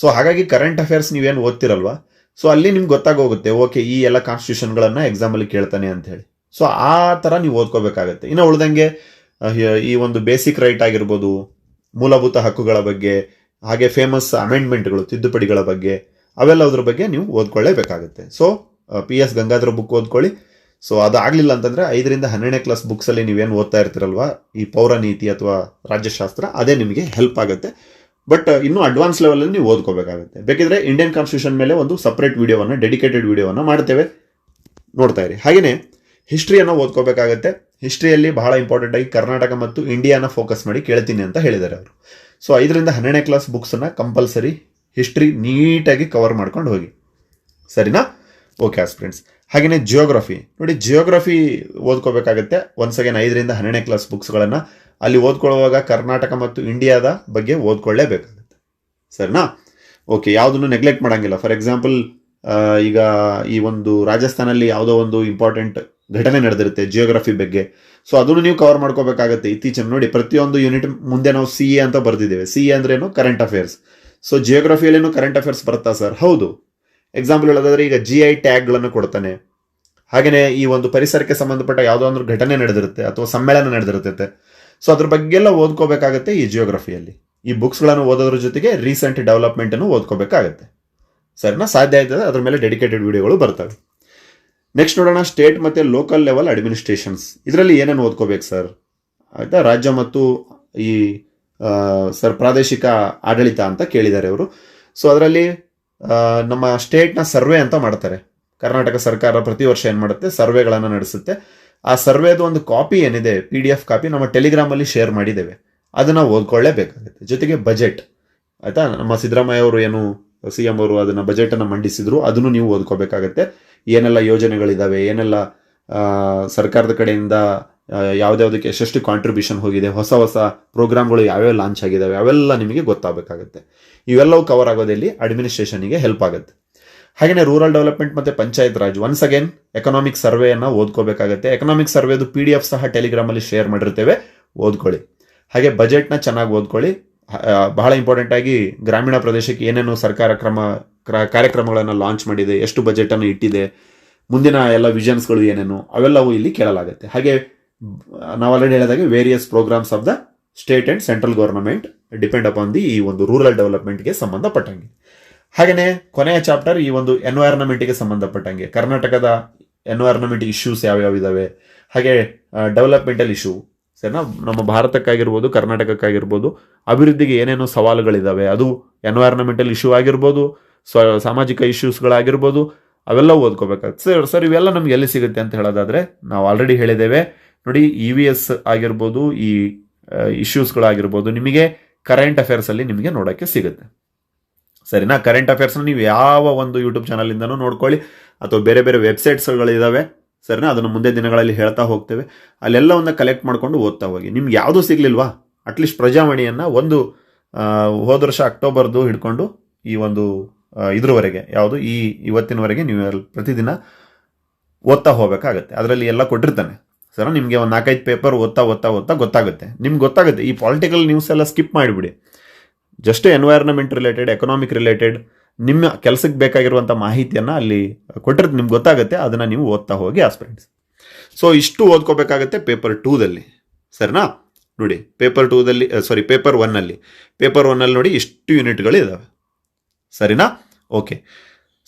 ಸೊ ಹಾಗಾಗಿ ಕರೆಂಟ್ ಅಫೇರ್ಸ್ ನೀವೇನು ಓದ್ತಿರಲ್ವಾ? ಸೊ ಅಲ್ಲಿ ನಿಮ್ಗೆ ಗೊತ್ತಾಗೋಗುತ್ತೆ ಓಕೆ ಈ ಎಲ್ಲ ಕಾನ್ಸ್ಟಿಟ್ಯೂಷನ್ಗಳನ್ನು ಎಕ್ಸಾಮಲ್ಲಿ ಕೇಳ್ತಾನೆ ಅಂತ ಹೇಳಿ. ಸೊ ಆ ಥರ ನೀವು ಓದ್ಕೋಬೇಕಾಗತ್ತೆ. ಇನ್ನು ಉಳ್ದಂಗೆ ಈ ಒಂದು ಬೇಸಿಕ್ ರೈಟ್ ಆಗಿರ್ಬೋದು, ಮೂಲಭೂತ ಹಕ್ಕುಗಳ ಬಗ್ಗೆ, ಹಾಗೆ ಫೇಮಸ್ ಅಮೆಂಡ್ಮೆಂಟ್ಗಳು ತಿದ್ದುಪಡಿಗಳ ಬಗ್ಗೆ, ಅವೆಲ್ಲ ಅದ್ರ ಬಗ್ಗೆ ನೀವು ಓದ್ಕೊಳ್ಳೇಬೇಕಾಗುತ್ತೆ. So P S Gangadhara book ಓದ್ಕೊಳ್ಳಿ. ಸೊ ಅದು ಆಗಲಿಲ್ಲ ಅಂತಂದರೆ ಐದರಿಂದ ಹನ್ನೆರಡನೇ ಕ್ಲಾಸ್ ಬುಕ್ಸಲ್ಲಿ ನೀವೇನು ಓದ್ತಾ ಇರ್ತೀರಲ್ವಾ? ಈ ಪೌರ ನೀತಿ ಅಥವಾ ರಾಜ್ಯಶಾಸ್ತ್ರ, ಅದೇ ನಿಮಗೆ ಹೆಲ್ಪ್ ಆಗುತ್ತೆ. ಬಟ್ ಇನ್ನೂ ಅಡ್ವಾನ್ಸ್ ಲೆವೆಲಲ್ಲಿ ನೀವು ಓದ್ಕೋಬೇಕಾಗುತ್ತೆ. ಬೇಕಿದ್ರೆ ಇಂಡಿಯನ್ ಕಾನ್ಸ್ಟಿಟ್ಯೂಷನ್ ಮೇಲೆ ಒಂದು ಸಪ್ರೇಟ್ ವಿಡಿಯೋವನ್ನು ಡೆಡಿಕೇಟೆಡ್ ವಿಡಿಯೋವನ್ನು ಮಾಡ್ತೇವೆ. ನೋಡ್ತಾ ಇರಿ. ಹಾಗೆಯೇ ಹಿಸ್ಟ್ರಿಯನ್ನು ಓದ್ಕೋಬೇಕಾಗತ್ತೆ. ಹಿಸ್ಟ್ರಿಯಲ್ಲಿ ಬಹಳ ಇಂಪಾರ್ಟೆಂಟ್ ಆಗಿ ಕರ್ನಾಟಕ ಮತ್ತು ಇಂಡಿಯಾನ ಫೋಕಸ್ ಮಾಡಿ ಕೇಳ್ತೀನಿ ಅಂತ ಹೇಳಿದ್ದಾರೆ ಅವರು. ಸೊ ಐದರಿಂದ ಹನ್ನೆರಡನೇ ಕ್ಲಾಸ್ ಬುಕ್ಸನ್ನು ಕಂಪಲ್ಸರಿ ಹಿಸ್ಟ್ರಿ ನೀಟಾಗಿ ಕವರ್ ಮಾಡ್ಕೊಂಡು ಹೋಗಿ. ಸರಿನಾ? ಓಕೆ ಫ್ರೆಂಡ್ಸ್ ಹಾಗೆಯೇ ಜಿಯೋಗ್ರಫಿ ನೋಡಿ ಜಿಯೋಗ್ರಫಿ ಓದ್ಕೋಬೇಕಾಗತ್ತೆ. ಒನ್ಸ್ ಅಗೇನ್ ಐದರಿಂದ ಹನ್ನೆರಡನೇ ಕ್ಲಾಸ್ ಬುಕ್ಸ್ಗಳನ್ನು ಅಲ್ಲಿ ಓದ್ಕೊಳ್ಳುವಾಗ ಕರ್ನಾಟಕ ಮತ್ತು ಇಂಡಿಯಾದ ಬಗ್ಗೆ ಓದ್ಕೊಳ್ಳೇಬೇಕಾಗುತ್ತೆ. ಸರಿನಾ? ಓಕೆ ಯಾವುದನ್ನು ನೆಗ್ಲೆಕ್ಟ್ ಮಾಡೋಂಗಿಲ್ಲ. ಫಾರ್ ಎಕ್ಸಾಂಪಲ್ ಈಗ ಈ ಒಂದು ರಾಜಸ್ಥಾನಲ್ಲಿ ಯಾವುದೋ ಒಂದು ಇಂಪಾರ್ಟೆಂಟ್ ಘಟನೆ ನಡೆದಿರುತ್ತೆ ಜಿಯೋಗ್ರಫಿ ಬಗ್ಗೆ. ಸೊ ಅದನ್ನು ನೀವು ಕವರ್ ಮಾಡ್ಕೋಬೇಕಾಗತ್ತೆ. ಇತ್ತೀಚೆಗೆ ನೋಡಿ, ಪ್ರತಿಯೊಂದು ಯೂನಿಟ್ ಮುಂದೆ ನಾವು ಸಿ ಎ ಅಂತ ಬರೆದಿದ್ದೇವೆ. ಸಿ ಎ ಅಂದ್ರೇನು ಕರೆಂಟ್ ಅಫೇರ್ಸ್ ಸೊ ಜಿಯೋಗ್ರಫಿಯಲ್ಲೇನು ಕರೆಂಟ್ ಅಫೇರ್ಸ್ ಬರುತ್ತಾ ಸರ್ ಹೌದು. ಎಕ್ಸಾಂಪಲ್ ಹೇಳೋದಾದ್ರೆ ಈಗ ಜಿ ಐ ಟ್ಯಾಗ್ಗಳನ್ನು ಕೊಡ್ತಾನೆ. ಹಾಗೆಯೇ ಈ ಒಂದು ಪರಿಸರಕ್ಕೆ ಸಂಬಂಧಪಟ್ಟ ಯಾವುದೋ ಒಂದು ಘಟನೆ ನಡೆದಿರುತ್ತೆ ಅಥವಾ ಸಮ್ಮೇಳನ ನಡೆದಿರುತ್ತೆ. ಸೊ ಅದ್ರ ಬಗ್ಗೆ ಎಲ್ಲ ಓದ್ಕೋಬೇಕಾಗುತ್ತೆ ಈ ಜಿಯೋಗ್ರಫಿಯಲ್ಲಿ ಈ ಬುಕ್ಸ್ಗಳನ್ನು ಓದೋದ್ರ ಜೊತೆಗೆ ರೀಸೆಂಟ್ ಡೆವಲಪ್ಮೆಂಟನ್ನು ಓದ್ಕೋಬೇಕಾಗುತ್ತೆ. ಸರಿನಾ, ಸಾಧ್ಯ ಆಯ್ತದೆ? ಅದ್ರ ಮೇಲೆ ಡೆಡಿಕೇಟೆಡ್ ವಿಡಿಯೋಗಳು ಬರ್ತವೆ. ನೆಕ್ಸ್ಟ್ ನೋಡೋಣ ಸ್ಟೇಟ್ ಮತ್ತು ಲೋಕಲ್ ಲೆವೆಲ್ ಅಡ್ಮಿನಿಸ್ಟ್ರೇಷನ್ಸ್ ಇದರಲ್ಲಿ ಏನೇನು ಓದ್ಕೋಬೇಕು ಸರ್ ಆಯಿತಾ? ರಾಜ್ಯ ಮತ್ತು ಈ ಸರ್ ಪ್ರಾದೇಶಿಕ ಆಡಳಿತ ಅಂತ ಕೇಳಿದ್ದಾರೆ ಅವರು. ಸೊ ಅದರಲ್ಲಿ ನಮ್ಮ ಸ್ಟೇಟ್ನ ಸರ್ವೆ ಅಂತ ಮಾಡ್ತಾರೆ. ಕರ್ನಾಟಕ ಸರ್ಕಾರ ಪ್ರತಿ ವರ್ಷ ಏನು ಮಾಡುತ್ತೆ? ಸರ್ವೆಗಳನ್ನು ನಡೆಸುತ್ತೆ. ಆ ಸರ್ವೆದು ಒಂದು ಕಾಪಿ ಏನಿದೆ ಪಿ ಡಿ ಎಫ್ ಕಾಪಿ ನಮ್ಮ ಟೆಲಿಗ್ರಾಮಲ್ಲಿ ಶೇರ್ ಮಾಡಿದ್ದೇವೆ. ಅದನ್ನು ಓದ್ಕೊಳ್ಳೇಬೇಕಾಗುತ್ತೆ. ಜೊತೆಗೆ ಬಜೆಟ್. ಆಯ್ತಾ? ನಮ್ಮ ಸಿದ್ದರಾಮಯ್ಯ ಅವರು ಏನು ಸಿ ಎಂ ಅವರು ಅದನ್ನ ಬಜೆಟ್ ಅನ್ನು ಮಂಡಿಸಿದ್ರು, ಅದನ್ನು ನೀವು ಓದ್ಕೋಬೇಕಾಗತ್ತೆ. ಏನೆಲ್ಲ ಯೋಜನೆಗಳಿದ್ದಾವೆ ಏನೆಲ್ಲ ಸರ್ಕಾರದ ಕಡೆಯಿಂದ ಆ, ಯಾವ್ದ್ಯಾವ್ದಕ್ಕೆ ಎಷ್ಟೆಷ್ಟು ಕಾಂಟ್ರಿಬ್ಯೂಷನ್ ಹೋಗಿದೆ ಹೊಸ ಹೊಸ ಪ್ರೋಗ್ರಾಮ್ಗಳು ಯಾವ್ಯಾವ ಲಾಂಚ್ ಆಗಿದ್ದಾವೆ ಅವೆಲ್ಲ ನಿಮಗೆ ಗೊತ್ತಾಗಬೇಕಾಗುತ್ತೆ. ಇವೆಲ್ಲವೂ ಕವರ್ ಆಗೋದಲ್ಲಿ ಅಡ್ಮಿನಿಸ್ಟ್ರೇಷನಿಗೆ ಹೆಲ್ಪ್ ಆಗುತ್ತೆ. ಹಾಗೆಯೇ ರೂರಲ್ ಡೆವಲಪ್ಮೆಂಟ್ ಮತ್ತೆ panchayat raj once again economic ಸರ್ವೆಯನ್ನು ಓದ್ಕೋಬೇಕಾಗುತ್ತೆ. ಎಕನಾಮಿಕ್ ಸರ್ವೆದು ಪಿ ಡಿ ಎಫ್ ಸಹ ಟೆಲಿಗ್ರಾಮಲ್ಲಿ ಶೇರ್ ಮಾಡಿರ್ತೇವೆ ಓದ್ಕೊಳ್ಳಿ. ಹಾಗೆ ಬಜೆಟ್ನ ಚೆನ್ನಾಗಿ ಓದ್ಕೊಳ್ಳಿ. ಬಹಳ ಇಂಪಾರ್ಟೆಂಟ್ ಆಗಿ ಗ್ರಾಮೀಣ ಪ್ರದೇಶಕ್ಕೆ ಏನೇನು ಸರ್ಕಾರ ಕ್ರಮ ಕ್ರ- ಕಾರ್ಯಕ್ರಮಗಳನ್ನು ಲಾಂಚ್ ಮಾಡಿದೆ ಎಷ್ಟು ಬಜೆಟ್ ಅನ್ನು ಇಟ್ಟಿದೆ ಮುಂದಿನ ಎಲ್ಲ ವಿಷನ್ಸ್ಗಳು ಏನೇನು ಅವೆಲ್ಲವೂ ಇಲ್ಲಿ ಕೇಳಲಾಗುತ್ತೆ. ಹಾಗೆ ನಾವು ಆಲ್ರೆಡಿ ಹೇಳಿದಾಗೆ various programmes of the state and central government depend upon the ಈ ಒಂದು ರೂರಲ್ ಡೆವಲಪ್ಮೆಂಟ್ಗೆ ಸಂಬಂಧಪಟ್ಟಂಗೆ. ಹಾಗೆಯೇ ಕೊನೆಯ ಚಾಪ್ಟರ್ ಈ ಒಂದು ಎನ್ವೈರನ್ಮೆಂಟ್ಗೆ ಸಂಬಂಧಪಟ್ಟಂಗೆ. ಕರ್ನಾಟಕದ ಎನ್ವೈರನ್ಮೆಂಟ್ ಇಶ್ಯೂಸ್ ಯಾವ್ಯಾವ ಇದಾವೆ? ಹಾಗೆ ಡೆವಲಪ್ಮೆಂಟಲ್ ಇಶ್ಯೂ ಸರಿನಾ? ನಮ್ಮ ಭಾರತಕ್ಕಾಗಿರ್ಬೋದು, ಕರ್ನಾಟಕಕ್ಕಾಗಿರ್ಬೋದು, ಅಭಿವೃದ್ಧಿಗೆ ಏನೇನು ಸವಾಲುಗಳಿದಾವೆ. ಅದು ಎನ್ವೈರನ್ಮೆಂಟಲ್ ಇಶ್ಯೂ ಆಗಿರ್ಬೋದು, ಸ್ವ, ಸಾಮಾಜಿಕ ಇಶ್ಯೂಸ್ಗಳಾಗಿರ್ಬೋದು ಅವೆಲ್ಲ ಓದ್ಕೋಬೇಕಾಗ್ತದೆ ಸರ್ ಸರ್, ಇವೆಲ್ಲ ನಮ್ಗೆ ಎಲ್ಲಿ ಸಿಗುತ್ತೆ ಅಂತ ಹೇಳೋದಾದ್ರೆ, ನಾವು ಆಲ್ರೆಡಿ ಹೇಳಿದ್ದೇವೆ ನೋಡಿ ಇ ವಿ ಎಸ್ ಆಗಿರ್ಬೋದು, ಈ ಇಶ್ಯೂಸ್ಗಳಾಗಿರ್ಬೋದು ನಿಮಗೆ ಕರೆಂಟ್ ಅಫೇರ್ಸ್ ಅಲ್ಲಿ ನಿಮಗೆ ನೋಡೋಕ್ಕೆ ಸಿಗುತ್ತೆ. ಸರಿನಾ? ಕರೆಂಟ್ ಅಫೇರ್ಸ್ನ ನೀವು ಯಾವ ಒಂದು ಯೂಟ್ಯೂಬ್ ಚಾನಲಿಂದನೂ ನೋಡ್ಕೊಳ್ಳಿ. ಅಥವಾ ಬೇರೆ ಬೇರೆ ವೆಬ್ಸೈಟ್ಸ್ಗಳಿದ್ದಾವೆ ಸರಿನಾ? ಅದನ್ನು ಮುಂದೆ ದಿನಗಳಲ್ಲಿ ಹೇಳ್ತಾ ಹೋಗ್ತೇವೆ. ಅಲ್ಲೆಲ್ಲವನ್ನ ಕಲೆಕ್ಟ್ ಮಾಡಿಕೊಂಡು ಓದ್ತಾ ಹೋಗಿ. ನಿಮ್ಗೆ ಯಾವುದೂ ಸಿಗ್ಲಿಲ್ವಾ? ಅಟ್ಲೀಸ್ಟ್ ಪ್ರಜಾವಾಣಿಯನ್ನ ಒಂದು ಹೋದ ವರ್ಷ ಅಕ್ಟೋಬರ್ದು ಹಿಡ್ಕೊಂಡು ಈ ಒಂದು ಇದರವರೆಗೆ, ಯಾವುದು? ಈ ಇವತ್ತಿನವರೆಗೆ ನೀವು ಪ್ರತಿದಿನ ಓದ್ತಾ ಹೋಗ್ಬೇಕಾಗತ್ತೆ. ಅದರಲ್ಲಿ ಎಲ್ಲ ಕೊಟ್ಟಿರ್ತಾನೆ. ಸರ್, ನಿಮಗೆ ಒಂದು ನಾಲ್ಕೈದು ಪೇಪರ್ ಓದ್ತಾ ಓದ್ತಾ ಓದ್ತಾ ಗೊತ್ತಾಗುತ್ತೆ. ನಿಮ್ಗೆ ಗೊತ್ತಾಗುತ್ತೆ, ಈ ಪಾಲಿಟಿಕಲ್ ನ್ಯೂಸ್ ಎಲ್ಲ ಸ್ಕಿಪ್ ಮಾಡಿಬಿಡಿ. Just environment related economic related ನಿಮ್ಮ ಕೆಲಸಕ್ಕೆ ಬೇಕಾಗಿರುವಂಥ ಮಾಹಿತಿಯನ್ನು ಅಲ್ಲಿ ಕೊಟ್ಟಿರೋದು ನಿಮ್ಗೆ ಗೊತ್ತಾಗುತ್ತೆ, ಅದನ್ನು ನೀವು ಓದ್ತಾ ಹೋಗಿ ಆಸ್ಪಿರೆಂಟ್ಸ್ ಸೊ ಇಷ್ಟು ಓದ್ಕೋಬೇಕಾಗತ್ತೆ ಪೇಪರ್ ಟೂದಲ್ಲಿ ಸರಿನಾ? ನೋಡಿ ಪೇಪರ್ ಟೂದಲ್ಲಿ ಸಾರಿ ಪೇಪರ್ ಒನ್ನಲ್ಲಿ ಪೇಪರ್ ಒನ್ನಲ್ಲಿ ನೋಡಿ ಇಷ್ಟು ಯೂನಿಟ್ಗಳು ಇದ್ದಾವೆ ಸರಿನಾ? ಓಕೆ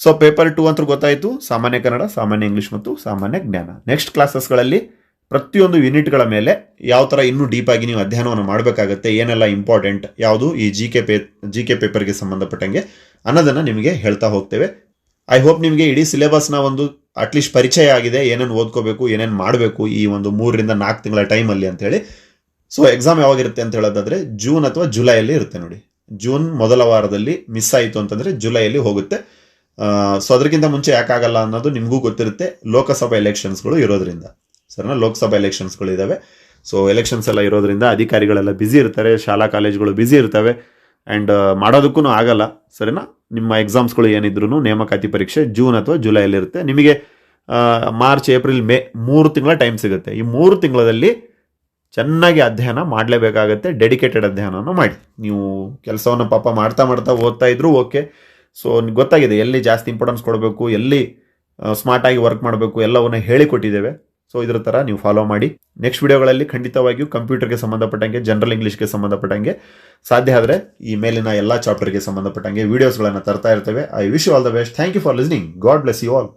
ಸೊ ಪೇಪರ್ ಟೂ ಅಂತ ಗೊತ್ತಾಯಿತು. ಸಾಮಾನ್ಯ ಕನ್ನಡ, ಸಾಮಾನ್ಯ ಇಂಗ್ಲೀಷ್ ಮತ್ತು ಸಾಮಾನ್ಯ ಜ್ಞಾನ. ನೆಕ್ಸ್ಟ್ ಕ್ಲಾಸಸ್ಗಳಲ್ಲಿ ಪ್ರತಿಯೊಂದು ಯೂನಿಟ್ಗಳ ಮೇಲೆ ಯಾವ ಥರ ಇನ್ನೂ ಡೀಪ್ ಆಗಿ ನೀವು ಅಧ್ಯಯನವನ್ನು ಮಾಡಬೇಕಾಗತ್ತೆ, ಏನೆಲ್ಲ ಇಂಪಾರ್ಟೆಂಟ್ ಯಾವುದು ಈ ಜಿ ಕೆ ಪೇ ಜಿ ಕೆ ಪೇಪರ್ಗೆ ಸಂಬಂಧಪಟ್ಟಂಗೆ ಅನ್ನೋದನ್ನು ನಿಮಗೆ ಹೇಳ್ತಾ ಹೋಗ್ತೇವೆ. ಐ ಹೋಪ್ ನಿಮಗೆ ಇಡೀ ಸಿಲೆಬಸ್ನ ಒಂದು ಅಟ್ಲೀಸ್ಟ್ ಪರಿಚಯ ಆಗಿದೆ, ಏನೇನು ಓದ್ಕೋಬೇಕು, ಏನೇನು ಮಾಡಬೇಕು ಈ ಒಂದು ಮೂರರಿಂದ ನಾಲ್ಕು ತಿಂಗಳ ಟೈಮಲ್ಲಿ ಅಂತೇಳಿ. ಸೊ ಎಕ್ಸಾಮ್ ಯಾವಾಗಿರುತ್ತೆ ಅಂತ ಹೇಳೋದಾದ್ರೆ ಜೂನ್ ಅಥವಾ ಜುಲೈಯಲ್ಲಿ ಇರುತ್ತೆ ನೋಡಿ. ಜೂನ್ ಮೊದಲ ವಾರದಲ್ಲಿ ಮಿಸ್ ಆಯಿತು ಅಂತಂದರೆ ಜುಲೈಯಲ್ಲಿ ಹೋಗುತ್ತೆ. ಸೊ ಅದಕ್ಕಿಂತ ಮುಂಚೆ ಯಾಕಾಗಲ್ಲ ಅನ್ನೋದು ನಿಮಗೂ ಗೊತ್ತಿರುತ್ತೆ. ಲೋಕಸಭಾ ಎಲೆಕ್ಷನ್ಸ್ಗಳು ಇರೋದ್ರಿಂದ. ಸರಿನಾ ಲೋಕಸಭಾ ಎಲೆಕ್ಷನ್ಸ್ಗಳು ಇದಾವೆ. ಸೊ ಎಲೆಕ್ಷನ್ಸ್ ಎಲ್ಲ ಇರೋದ್ರಿಂದ ಅಧಿಕಾರಿಗಳೆಲ್ಲ ಬ್ಯುಸಿ ಇರ್ತಾರೆ, ಶಾಲಾ ಕಾಲೇಜುಗಳು ಬ್ಯುಸಿ ಇರ್ತವೆ. ಆ್ಯಂಡ್ ಮಾಡೋದಕ್ಕೂ ಆಗಲ್ಲ, ಸರಿನಾ? ನಿಮ್ಮ ಎಕ್ಸಾಮ್ಸ್ಗಳು ಏನಿದ್ರು ನೇಮಕಾತಿ ಪರೀಕ್ಷೆ ಜೂನ್ ಅಥವಾ ಜುಲೈಯಲ್ಲಿ ಇರುತ್ತೆ. ನಿಮಗೆ ಮಾರ್ಚ್ ಏಪ್ರಿಲ್ ಮೇ ಮೂರು ತಿಂಗಳ ಟೈಮ್ ಸಿಗುತ್ತೆ. ಈ ಮೂರು ತಿಂಗಳಲ್ಲಿ ಚೆನ್ನಾಗಿ ಅಧ್ಯಯನ ಮಾಡಲೇಬೇಕಾಗತ್ತೆ ಡೆಡಿಕೇಟೆಡ್ ಅಧ್ಯಯನವನ್ನು ಮಾಡಿ. ನೀವು ಕೆಲಸವನ್ನು ಪಾಪ ಮಾಡ್ತಾ ಮಾಡ್ತಾ ಓದ್ತಾ ಇದ್ರು ಓಕೆ. ಸೊ ಗೊತ್ತಾಗಿದೆ, ಎಲ್ಲಿ ಜಾಸ್ತಿ ಇಂಪಾರ್ಟೆನ್ಸ್ ಕೊಡಬೇಕು, ಎಲ್ಲಿ ಸ್ಮಾರ್ಟಾಗಿ ವರ್ಕ್ ಮಾಡಬೇಕು, ಎಲ್ಲವನ್ನ ಹೇಳಿಕೊಟ್ಟಿದ್ದೇವೆ. ಸೊ ಇದರ ಥರ ನೀವು ಫಾಲೋ ಮಾಡಿ. ನೆಕ್ಸ್ಟ್ ವಿಡಿಯೋಗಳಲ್ಲಿ ಖಂಡಿತವಾಗಿಯೂ ಕಂಪ್ಯೂಟರ್ಗೆ ಸಂಬಂಧಪಟ್ಟಂಗೆ ಜನರಲ್ ಇಂಗ್ಲೀಷ್ಗೆ ಸಂಬಂಧಪಟ್ಟಂಗೆ ಸಾಧ್ಯ ಆದರೆ ಈ ಮೇಲಿನ ಎಲ್ಲ ಚಾಪ್ಟರ್ಗೆ ಸಂಬಂಧಪಟ್ಟಂಗೆ ವೀಡಿಯೋಸ್ಗಳನ್ನು ತರ್ತಾ ಇರ್ತೇವೆ. I wish you all the best thank you for listening God bless you all